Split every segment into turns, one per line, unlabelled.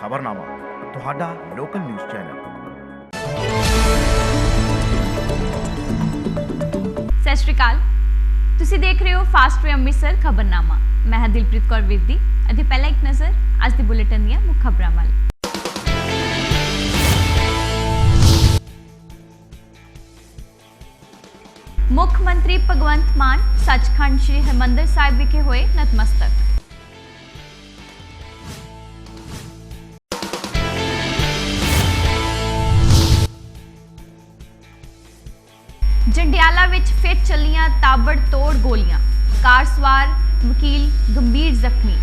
ਖਬਰਨਾਮਾ, ਤੁਹਾਡਾ local news channel.
ਸਤਿ ਸ਼੍ਰੀ ਅਕਾਲ। ਤੁਸੀਂ ਦੇਖ ਰਹੇ ਹੋ ਫਾਸਟ ਵੇ ਅੰਮ੍ਰਿਤਸਰ ਖਬਰਨਾਮਾ। ਮੈਂ ਹਾਂ ਦਿਲਪ੍ਰੀਤ ਕੌਰ ਵਿਰਦੀ। ਅਤੇ ਪਹਿਲਾਂ ਇੱਕ ਨਜ਼ਰ, ਅੱਜ ਦੀ ਬੁਲੇਟਿਨ ਦੀਆਂ ਮੁੱਖ ਖਬਰਾਂ ਵੱਲ। ਮੁੱਖ ਮੰਤਰੀ ਭਗਵੰਤ ਮਾਨ ਸੱਚਖੰਡ ਸ੍ਰੀ ਹਰਿਮੰਦਰ ਸਾਹਿਬ ਵਿਖੇ ਹੋਏ ਨਤਮਸਤਕ। ਚੱਲੀਆਂ ਤਾਬੜ ਤੋੜ ਗੋਲੀਆਂ ਕਾਰ ਸਵਾਰ ਵਕੀਲ ਗੰਭੀਰ ਜ਼ਖਮੀ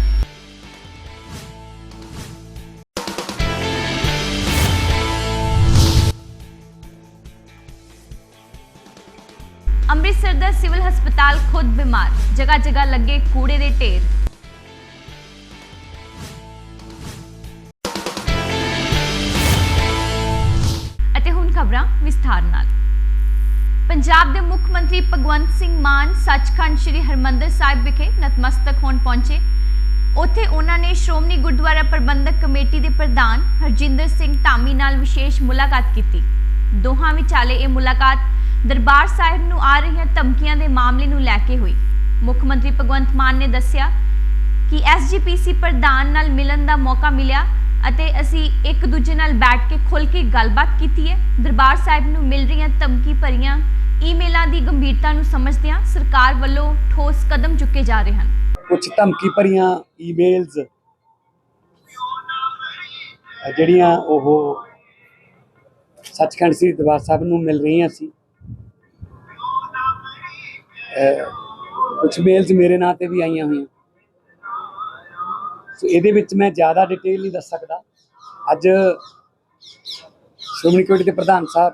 ਅੰਮ੍ਰਿਤਸਰ ਦਾ ਸਿਵਲ ਹਸਪਤਾਲ ਖੁਦ ਬਿਮਾਰ ਜਗ੍ਹਾ ਜਗ੍ਹਾ ਲੱਗੇ ਕੂੜੇ ਦੇ ਢੇਰ ਪੰਜਾਬ ਦੇ ਮੁੱਖ ਮੰਤਰੀ ਭਗਵੰਤ ਸਿੰਘ ਮਾਨ ਸੱਚਖੰਡ ਸ੍ਰੀ ਹਰਮੰਦਰ ਸਾਹਿਬ ਵਿਖੇ ਨਤਮਸਤਕ ਹੋਣ ਪਹੁੰਚੇ। ਉੱਥੇ ਉਹਨਾਂ ਨੇ ਸ਼੍ਰੋਮਣੀ ਗੁਰਦੁਆਰਾ ਪ੍ਰਬੰਧਕ ਕਮੇਟੀ ਦੇ ਪ੍ਰਧਾਨ ਹਰਜਿੰਦਰ ਸਿੰਘ ਧਾਮੀ ਨਾਲ ਵਿਸ਼ੇਸ਼ ਮੁਲਾਕਾਤ ਕੀਤੀ। ਦੋਹਾਂ ਵਿਚਾਲੇ ਇਹ ਮੁਲਾਕਾਤ ਦਰਬਾਰ ਸਾਹਿਬ ਨੂੰ ਆ ਰਹੀਆਂ ਧਮਕੀਆਂ ਦੇ ਮਾਮਲੇ ਨੂੰ ਲੈ ਕੇ ਹੋਈ। ਮੁੱਖ ਮੰਤਰੀ ਭਗਵੰਤ ਮਾਨ ਨੇ ਦੱਸਿਆ ਕਿ ਐਸਜੀਪੀਸੀ ਪ੍ਰਧਾਨ ਨਾਲ ਮਿਲਣ ਦਾ ਮੌਕਾ ਮਿਲਿਆ ਅਤੇ ਅਸੀਂ ਇੱਕ ਦੂਜੇ ਨਾਲ ਬੈਠ ਕੇ ਖੁੱਲ ਕੇ ਗੱਲਬਾਤ ਕੀਤੀ ਹੈ। ਦਰਬਾਰ ਸਾਹਿਬ ਨੂੰ ਮਿਲ ਰਹੀਆਂ ਧਮਕੀ ਭਰੀਆਂ ਈਮੇਲਾਂ ਦੀ ਗੰਭੀਰਤਾ ਨੂੰ ਸਮਝਦਿਆਂ ਸਰਕਾਰ ਵੱਲੋਂ ਠੋਸ ਕਦਮ ਚੁੱਕੇ ਜਾ ਰਹੇ ਹਨ।
ਕੁਝ ਧਮਕੀ ਭਰੀਆਂ ਈਮੇਲਸ ਜਿਹੜੀਆਂ ਉਹ ਸੱਚਖੰਡ ਸ੍ਰੀ ਦਰਬਾਰ ਸਾਹਿਬ ਨੂੰ ਮਿਲ ਰਹੀਆਂ ਸੀ। ਕੁਝ ਮੇਲਸ ਮੇਰੇ ਨਾਂ ਤੇ ਵੀ ਆਈਆਂ ਹੋਈਆਂ। ਸੋ ਇਹਦੇ ਵਿੱਚ ਮੈਂ ਜ਼ਿਆਦਾ ਡਿਟੇਲ ਨਹੀਂ ਦੱਸ ਸਕਦਾ। ਅੱਜ ਸ਼੍ਰੋਮਣੀ ਕਮੇਟੀ ਦੇ ਪ੍ਰਧਾਨ ਸਾਹਿਬ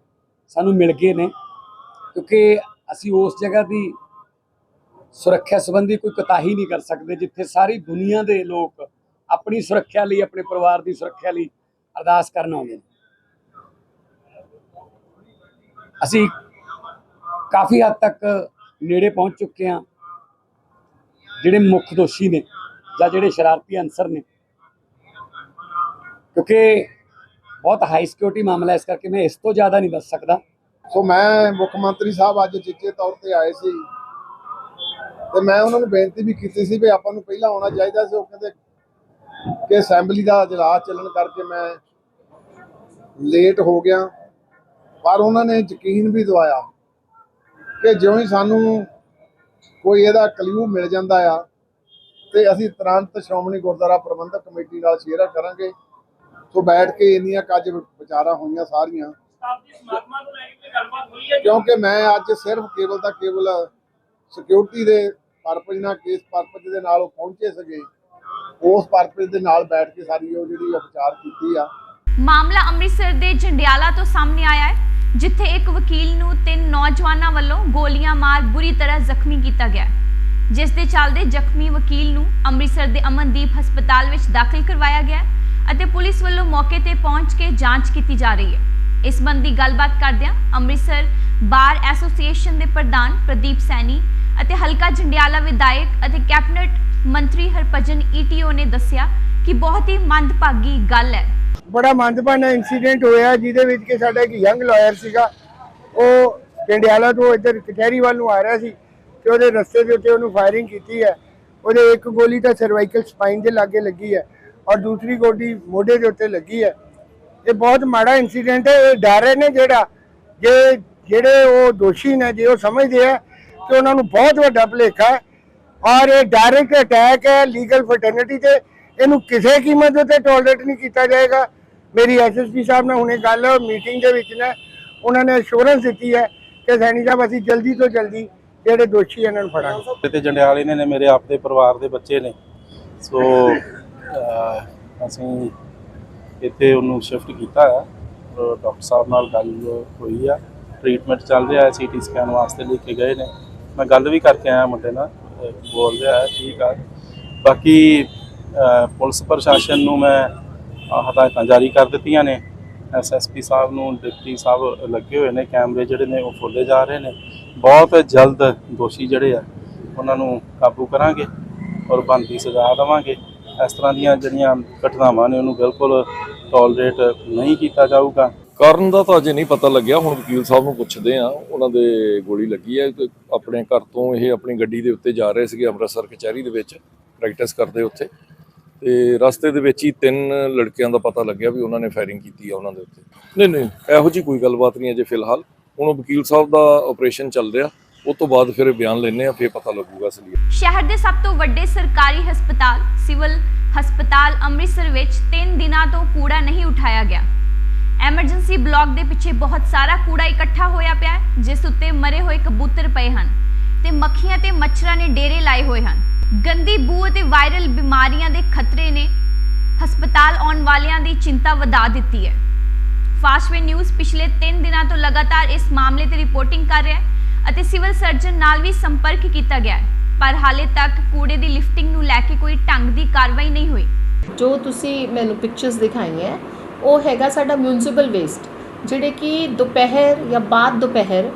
ਸਾਨੂੰ ਮਿਲ ਗਏ ਨੇ, ਕਿਉਂਕਿ ਅਸੀਂ ਉਸ ਜਗ੍ਹਾ ਦੀ ਸੁਰੱਖਿਆ ਸੰਬੰਧੀ ਕੋਈ ਕਤਾਹੀ ਨਹੀਂ ਕਰ ਸਕਦੇ, ਜਿੱਥੇ ਸਾਰੀ ਦੁਨੀਆ ਦੇ ਲੋਕ ਆਪਣੀ ਸੁਰੱਖਿਆ ਲਈ, ਆਪਣੇ ਪਰਿਵਾਰ ਦੀ ਸੁਰੱਖਿਆ ਲਈ ਅਰਦਾਸ ਕਰਨ ਆਉਂਦੇ ਨੇ। ਅਸੀਂ ਕਾਫੀ ਹੱਦ ਤੱਕ ਨੇੜੇ ਪਹੁੰਚ ਚੁੱਕੇ ਹਾਂ, ਜਿਹੜੇ ਮੁੱਖ ਦੋਸ਼ੀ ਨੇ ਜਾਂ ਜਿਹੜੇ ਸ਼ਰਾਰਤੀ ਅਨਸਰ ਨੇ, ਕਿਉਂਕਿ ਬਹੁਤ ਹਾਈ ਸਿਕਿਉਰਿਟੀ ਮਾਮਲਾ ਇਸ ਕਰਕੇ ਮੈਂ ਇਸ ਤੋਂ ਜ਼ਿਆਦਾ ਨਹੀਂ ਦੱਸ ਸਕਦਾ।
ਸੋ ਮੈਂ ਮੁੱਖ ਮੰਤਰੀ ਸਾਹਿਬ ਅੱਜ ਜਿੱਕੇ ਤੌਰ ਤੇ ਆਏ ਸੀ। ਤੇ ਮੈਂ ਉਹਨਾਂ ਨੂੰ ਬੇਨਤੀ ਵੀ ਕੀਤੀ ਸੀ ਵੀ ਆਪਾਂ ਨੂੰ ਪਹਿਲਾਂ ਆਉਣਾ ਚਾਹੀਦਾ ਸੀ, ਉਹ ਕਹਿੰਦੇ ਕਿ ਅਸੈਂਬਲੀ ਦਾ ਇਜਲਾਸ ਚੱਲਣ ਕਰਕੇ ਮੈਂ ਲੇਟ ਹੋ ਗਿਆ। ਪਰ ਉਹਨਾਂ ਨੇ ਯਕੀਨ ਵੀ ਦਵਾਇਆ ਕਿ ਜਿਉਂ ਹੀ ਸਾਨੂੰ ਕੋਈ ਇਹਦਾ ਕਲਿਊ ਮਿਲ ਜਾਂਦਾ ਆ, ਤੇ ਅਸੀਂ ਤੁਰੰਤ ਸ਼੍ਰੋਮਣੀ ਗੁਰਦੁਆਰਾ ਪ੍ਰਬੰਧਕ ਕਮੇਟੀ ਨਾਲ ਸ਼ੇਅਰ ਕਰਾਂਗੇ। ਸੋ ਬੈਠ ਕੇ ਇੰਨੀਆਂ ਕੱਜ ਵਿਚਾਰਾਂ ਹੋਈਆਂ ਸਾਰੀਆਂ। ਕਿਉਂਕਿ ਮੈਂ ਅੱਜ ਸਿਰਫ ਕੇਵਲ ਤਾਂ ਕੇਵਲ ਸਿਕਿਉਰਿਟੀ ਦੇ ਪਰਪਸ ਨਾਲ ਕੇਸ ਪਰਪਸ ਦੇ ਨਾਲ ਉਹ ਪਹੁੰਚੇ ਸਕੇ ਉਸ ਪਰਪਸ ਦੇ ਨਾਲ ਬੈਠ ਕੇ ਸਾਰੀ ਉਹ ਜਿਹੜੀ ਵਿਚਾਰ ਕੀਤੀ ਆ।
ਮਾਮਲਾ ਅੰਮ੍ਰਿਤਸਰ ਦੇ ਜੰਡਿਆਲਾ ਤੋਂ ਸਾਹਮਣੇ ਆਇਆ ਹੈ, ਜਿੱਥੇ ਇੱਕ ਵਕੀਲ ਨੂੰ ਤਿੰਨ ਨੌਜਵਾਨਾਂ ਵੱਲੋਂ ਗੋਲੀਆਂ ਮਾਰ ਬੁਰੀ ਤਰ੍ਹਾਂ ਜ਼ਖਮੀ ਕੀਤਾ ਗਿਆ ਜਿਸ ਦੇ ਚੱਲਦੇ ਜ਼ਖਮੀ ਵਕੀਲ ਨੂੰ ਅੰਮ੍ਰਿਤਸਰ ਦੇ ਅਮਨਦੀਪ ਹਸਪਤਾਲ ਵਿੱਚ ਦਾਖਲ ਕਰਵਾਇਆ ਗਿਆ ਅਤੇ ਪੁਲਿਸ ਵੱਲੋਂ ਮੌਕੇ ਤੇ ਪਹੁੰਚ ਕੇ ਜਾਂਚ ਕੀਤੀ ਜਾ ਰਹੀ ਹੈ। ਇਸ ਸੰਬੰਧੀ ਗੱਲਬਾਤ ਕਰਦਿਆਂ ਅੰਮ੍ਰਿਤਸਰ ਬਾਰ ਐਸੋਸੀਏਸ਼ਨ ਦੇ ਪ੍ਰਧਾਨ ਪ੍ਰਦੀਪ ਸੈਣੀ ਅਤੇ ਹਲਕਾ ਜੰਡਿਆਲਾ ਵਿਧਾਇਕ ਅਤੇ ਕੈਬਨਿਟ ਮੰਤਰੀ ਹਰਭਜਨ ਈਟੀਓ ਨੇ ਦੱਸਿਆ ਕਿ ਬਹੁਤ ਹੀ ਮੰਦਭਾਗੀ ਗੱਲ ਹੈ।
ਬੜਾ ਮੰਦਭਾਨਾ ਇਨਸੀਡੈਂਟ ਹੋਇਆ, ਜਿਹਦੇ ਵਿੱਚ ਕਿ ਸਾਡਾ ਇੱਕ ਯੰਗ ਲਾਇਰ ਸੀਗਾ, ਉਹ ਜੰਡਿਆਲਾ ਤੋਂ ਇੱਧਰ ਕਚਹਿਰੀ ਵੱਲ ਨੂੰ ਆ ਰਿਹਾ ਸੀ ਤੇ ਉਹਦੇ ਰਸਤੇ ਦੇ ਉੱਤੇ ਉਹਨੂੰ ਫਾਇਰਿੰਗ ਕੀਤੀ ਹੈ। ਉਹਦੇ ਇੱਕ ਗੋਲੀ ਤਾਂ ਸਰਵਾਈਕਲ ਸਪਾਈਨ ਦੇ ਲਾਗੇ ਲੱਗੀ ਹੈ। ਔਰ ਦੂਸਰੀ ਗੋਡੀ ਮੋਢੇ ਦੇ ਉੱਤੇ ਲੱਗੀ ਹੈ। ਇਹ ਬਹੁਤ ਮਾੜਾ ਇਨਸੀਡੈਂਟ ਹੈ, ਇਹ ਡਰ ਨੇ ਜਿਹੜਾ, ਜੇ ਜਿਹੜੇ ਉਹ ਦੋਸ਼ੀ ਨੇ, ਜੇ ਉਹ ਸਮਝਦੇ ਆ ਕਿ ਉਹਨਾਂ ਨੂੰ ਬਹੁਤ ਵੱਡਾ ਭੁਲੇਖਾ ਹੈ। ਔਰ ਇਹ ਡਾਇਰੈਕਟ ਅਟੈਕ ਹੈ ਲੀਗਲ ਫਰਟਰਨਿਟੀ ਤੇ, ਇਹਨੂੰ ਕਿਸੇ ਕੀਮਤ ਉੱਤੇ ਟੋਲਰੇਟ ਨਹੀਂ ਕੀਤਾ ਜਾਏਗਾ। ਮੇਰੀ ਐਸਐਸਪੀ ਸਾਹਿਬ ਨਾਲ ਹੁਣੇ ਗੱਲ ਮੀਟਿੰਗ ਦੇ ਵਿੱਚ ਨੇ, ਉਹਨਾਂ ਨੇ ਅਸ਼ੋਰੈਂਸ ਦਿੱਤੀ ਹੈ ਕਿ ਸੈਣੀ ਸਾਹਿਬ, ਅਸੀਂ ਜਲਦੀ ਤੋਂ ਜਲਦੀ ਜਿਹੜੇ ਦੋਸ਼ੀ ਇਹਨਾਂ ਨੂੰ ਫੜਾਂਗੇ।
ਤੇ ਜੰਡਿਆਲੇ ਨੇ ਨੇ ਮੇਰੇ ਆਪ ਦੇ ਪਰਿਵਾਰ ਦੇ ਬੱਚੇ ਨੇ। ਸੋ ਅਸੀਂ ਇੱਥੇ ਉਹਨੂੰ ਸ਼ਿਫਟ ਕੀਤਾ ਹੈ। ਔਰ ਡਾਕਟਰ ਸਾਹਿਬ ਨਾਲ ਗੱਲ ਹੋਈ ਆ। ਟ੍ਰੀਟਮੈਂਟ ਚੱਲ ਰਿਹਾ ਹੈ ਸੀਟੀ ਸਕੈਨ ਵਾਸਤੇ ਲੈ ਕੇ ਗਏ ਨੇ। ਮੈਂ ਗੱਲ ਵੀ ਕਰਕੇ ਆਇਆ ਮੁੰਡੇ ਨਾਲ ਬੋਲ ਰਿਹਾ ਹੈ, ਠੀਕ ਆ। ਬਾਕੀ ਪੁਲਿਸ ਪ੍ਰਸ਼ਾਸਨ ਨੂੰ ਮੈਂ ਹਦਾਇਤਾਂ ਜਾਰੀ ਕਰ ਦਿੱਤੀਆਂ ਨੇ। ਐਸਐਸਪੀ ਸਾਹਿਬ ਨੂੰ, ਡਿਪਟੀ ਸਾਹਿਬ ਲੱਗੇ ਹੋਏ ਨੇ, ਕੈਮਰੇ ਜਿਹੜੇ ਨੇ ਉਹ ਖੋਲੇ ਜਾ ਰਹੇ ਨੇ। ਬਹੁਤ ਜਲਦ ਦੋਸ਼ੀ ਜਿਹੜੇ ਆ, ਉਹਨਾਂ ਨੂੰ ਕਾਬੂ ਕਰਾਂਗੇ ਔਰ ਬਣਦੀ ਸਜ਼ਾ ਦੇਵਾਂਗੇ। ਇਸ ਤਰ੍ਹਾਂ ਦੀਆਂ ਜਿਹੜੀਆਂ ਘਟਨਾਵਾਂ ਨੇ ਉਹਨੂੰ ਬਿਲਕੁਲ ਟੋਲਰੇਟ ਨਹੀਂ ਕੀਤਾ ਜਾਊਗਾ।
ਕਾਰਨ ਦਾ ਤਾਂ ਅਜੇ ਨਹੀਂ ਪਤਾ ਲੱਗਿਆ ਹੁਣ ਵਕੀਲ ਸਾਹਿਬ ਨੂੰ ਪੁੱਛਦੇ ਆ ਉਹਨਾਂ ਦੇ ਗੋਲੀ ਲੱਗੀ ਹੈ ਆਪਣੇ ਘਰ ਤੋਂ ਇਹ ਆਪਣੀ ਗੱਡੀ ਦੇ ਉੱਤੇ ਜਾ ਰਹੇ ਸੀਗੇ ਅੰਮ੍ਰਿਤਸਰ ਕਚਹਿਰੀ ਦੇ ਵਿੱਚ ਪ੍ਰੈਕਟਿਸ ਕਰਦੇ ਉੱਥੇ। ਤੇ ਰਸਤੇ ਦੇ ਵਿੱਚ ਹੀ ਤਿੰਨ ਲੜਕਿਆਂ ਦਾ ਪਤਾ ਲੱਗਿਆ ਵੀ ਉਹਨਾਂ ਨੇ ਫਾਇਰਿੰਗ ਕੀਤੀ ਆ ਉਹਨਾਂ ਦੇ ਉੱਤੇ। ਨਹੀਂ ਨਹੀਂ। ਇਹੋ ਜੀ ਕੋਈ ਗੱਲਬਾਤ ਨਹੀਂ ਅਜੇ ਫਿਲਹਾਲ। ਹੁਣ ਵਕੀਲ ਸਾਹਿਬ ਦਾ ਆਪਰੇਸ਼ਨ ਚੱਲ ਰਿਹਾ। ਉਸ ਤੋਂ ਬਾਅਦ ਫਿਰ ਬਿਆਨ ਲੈਣੇ ਆ ਫਿਰ ਪਤਾ ਲੱਗੂਗਾ ਅਸਲੀ
ਸ਼ਹਿਰ ਦੇ ਸਭ ਤੋਂ ਵੱਡੇ ਸਰਕਾਰੀ ਹਸਪਤਾਲ, ਸਿਵਲ ਹਸਪਤਾਲ ਅੰਮ੍ਰਿਤਸਰ ਵਿੱਚ 3 ਦਿਨਾਂ ਤੋਂ ਕੂੜਾ ਨਹੀਂ ਉਠਾਇਆ ਗਿਆ। ਐਮਰਜੈਂਸੀ ਬਲਾਕ ਦੇ ਪਿੱਛੇ ਬਹੁਤ ਸਾਰਾ ਕੂੜਾ ਇਕੱਠਾ ਹੋਇਆ ਪਿਆ ਹੈ, ਜਿਸ ਉੱਤੇ ਮਰੇ ਹੋਏ ਕਬੂਤਰ ਪਏ ਹਨ ਤੇ ਮੱਖੀਆਂ ਤੇ ਮੱਛਰਾਂ ਨੇ ਡੇਰੇ ਲਾਏ ਹੋਏ ਹਨ। ਗੰਦੀ ਬੂ ਅਤੇ ਵਾਇਰਲ ਬਿਮਾਰੀਆਂ ਦੇ ਖਤਰੇ ਨੇ ਹਸਪਤਾਲ ਆਉਣ ਵਾਲਿਆਂ ਦੀ ਚਿੰਤਾ ਵਧਾ ਦਿੱਤੀ ਹੈ। ਫਾਸਟਵੇ ਨਿਊਜ਼ ਪਿਛਲੇ 3 ਦਿਨਾਂ ਤੋਂ ਲਗਾਤਾਰ ਇਸ ਮਾਮਲੇ ਤੇ ਰਿਪੋਰਟਿੰਗ ਕਰ ਰਿਹਾ ਹੈ। ਅਤੇ ਸਿਵਲ ਸਰਜਨ ਨਾਲ ਵੀ ਸੰਪਰਕ ਕੀਤਾ ਗਿਆ ਹੈ। ਪਰ ਹਾਲੇ ਤੱਕ ਕੂੜੇ ਦੀ ਲਿਫਟਿੰਗ ਨੂੰ ਲੈ ਕੇ ਕੋਈ ਢੰਗ ਦੀ ਕਾਰਵਾਈ ਨਹੀਂ ਹੋਈ।
ਜੋ ਤੁਸੀਂ ਮੈਨੂੰ ਪਿਕਚਰਸ ਦਿਖਾਈਆਂ, ਉਹ ਹੈਗਾ ਸਾਡਾ ਮਿਊਨਿਸਪਲ ਵੇਸਟ ਜਿਹੜੇ ਕਿ ਦੁਪਹਿਰ ਜਾਂ ਬਾਅਦ ਦੁਪਹਿਰ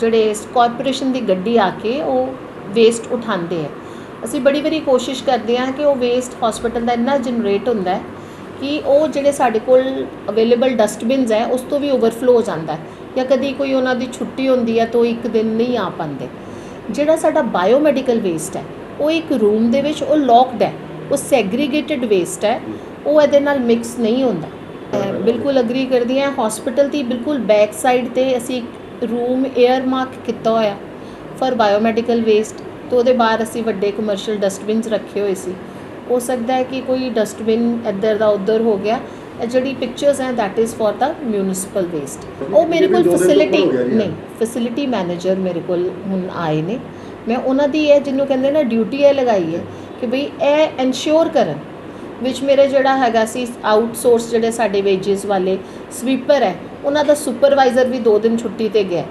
ਜਿਹੜੇ ਕਾਰਪੋਰੇਸ਼ਨ ਦੀ ਗੱਡੀ ਆ ਕੇ ਉਹ ਵੇਸਟ ਉਠਾਉਂਦੇ ਆ। ਅਸੀਂ ਬੜੀ ਵਾਰੀ ਕੋਸ਼ਿਸ਼ ਕਰਦੇ ਹਾਂ ਕਿ ਉਹ ਵੇਸਟ ਹਸਪੀਟਲ ਦਾ ਇੰਨਾ ਜਨਰੇਟ ਹੁੰਦਾ ਹੈ ਕਿ ਉਹ ਜਿਹੜੇ ਸਾਡੇ ਕੋਲ ਅਵੇਲੇਬਲ ਡਸਟਬਿਨਸ ਹੈ, ਉਸ ਤੋਂ ਵੀ ਓਵਰਫਲੋ ਹੋ ਜਾਂਦਾ ਹੈ। ਜਾਂ ਕਦੀ ਕੋਈ ਉਹਨਾਂ ਦੀ ਛੁੱਟੀ ਹੁੰਦੀ ਹੈ ਤਾਂ ਉਹ ਇੱਕ ਦਿਨ ਨਹੀਂ ਆ ਪਾਉਂਦੇ। ਜਿਹੜਾ ਸਾਡਾ ਬਾਇਓਮੈਡੀਕਲ ਵੇਸਟ ਹੈ, ਉਹ ਇੱਕ ਰੂਮ ਦੇ ਵਿੱਚ ਉਹ ਲੌਕਡ ਹੈ, ਉਹ ਸੈਗਰੀਗੇਟਿਡ ਵੇਸਟ ਹੈ, ਉਹ ਇਹਦੇ ਨਾਲ ਮਿਕਸ ਨਹੀਂ ਹੁੰਦਾ। ਬਿਲਕੁਲ ਅਗਰੀ ਕਰਦੀ ਹਾਂ ਹਸਪੀਟਲ ਦੀ ਬਿਲਕੁਲ ਬੈਕ ਸਾਈਡ ਤੇ ਅਸੀਂ ਇੱਕ ਰੂਮ 에ਅਰ ਮਾਰਕ ਕੀਤਾ ਹੋਇਆ ਫॉर ਬਾਇਓਮੈਡੀਕਲ ਵੇਸਟ ਤੇ ਉਹਦੇ ਬਾਹਰ ਅਸੀਂ ਵੱਡੇ ਕਮਰਸ਼ੀਅਲ ਡਸਟਬਿਨਸ ਰੱਖੇ ਹੋਏ ਸੀ। ਹੋ ਸਕਦਾ ਹੈ ਕਿ ਕੋਈ ਡਸਟਬਿਨ ਇੱਧਰ ਦਾ ਉੱਧਰ ਹੋ ਗਿਆ ਜਿਹੜੀ ਪਿਕਚਰਸ ਹੈ that is for the municipal waste. ਉਹ ਮੇਰੇ ਕੋਲ ਫੈਸਿਲਿਟੀ ਨਹੀਂ ਫੈਸਿਲਿਟੀ ਮੈਨੇਜਰ ਮੇਰੇ ਕੋਲ ਹੁਣ ਆਏ ਨੇ। ਮੈਂ ਉਹਨਾਂ ਦੀ ਇਹ ਜਿਹਨੂੰ ਕਹਿੰਦੇ ਨਾ ਡਿਊਟੀ ਇਹ ਲਗਾਈ ਹੈ ਕਿ ਭਈ ਇਹ ਇਨਸ਼ੋਰ ਕਰਨ ਵਿੱਚ ਮੇਰੇ ਜਿਹੜਾ ਹੈਗਾ ਸੀ ਆਊਟਸੋਰਸ ਜਿਹੜੇ ਸਾਡੇ ਵੇਜਸ ਵਾਲੇ ਸਵੀਪਰ ਹੈ ਉਹਨਾਂ ਦਾ ਸੁਪਰਵਾਈਜ਼ਰ ਵੀ 2 ਦਿਨ ਛੁੱਟੀ ਤੇ ਗਿਆ।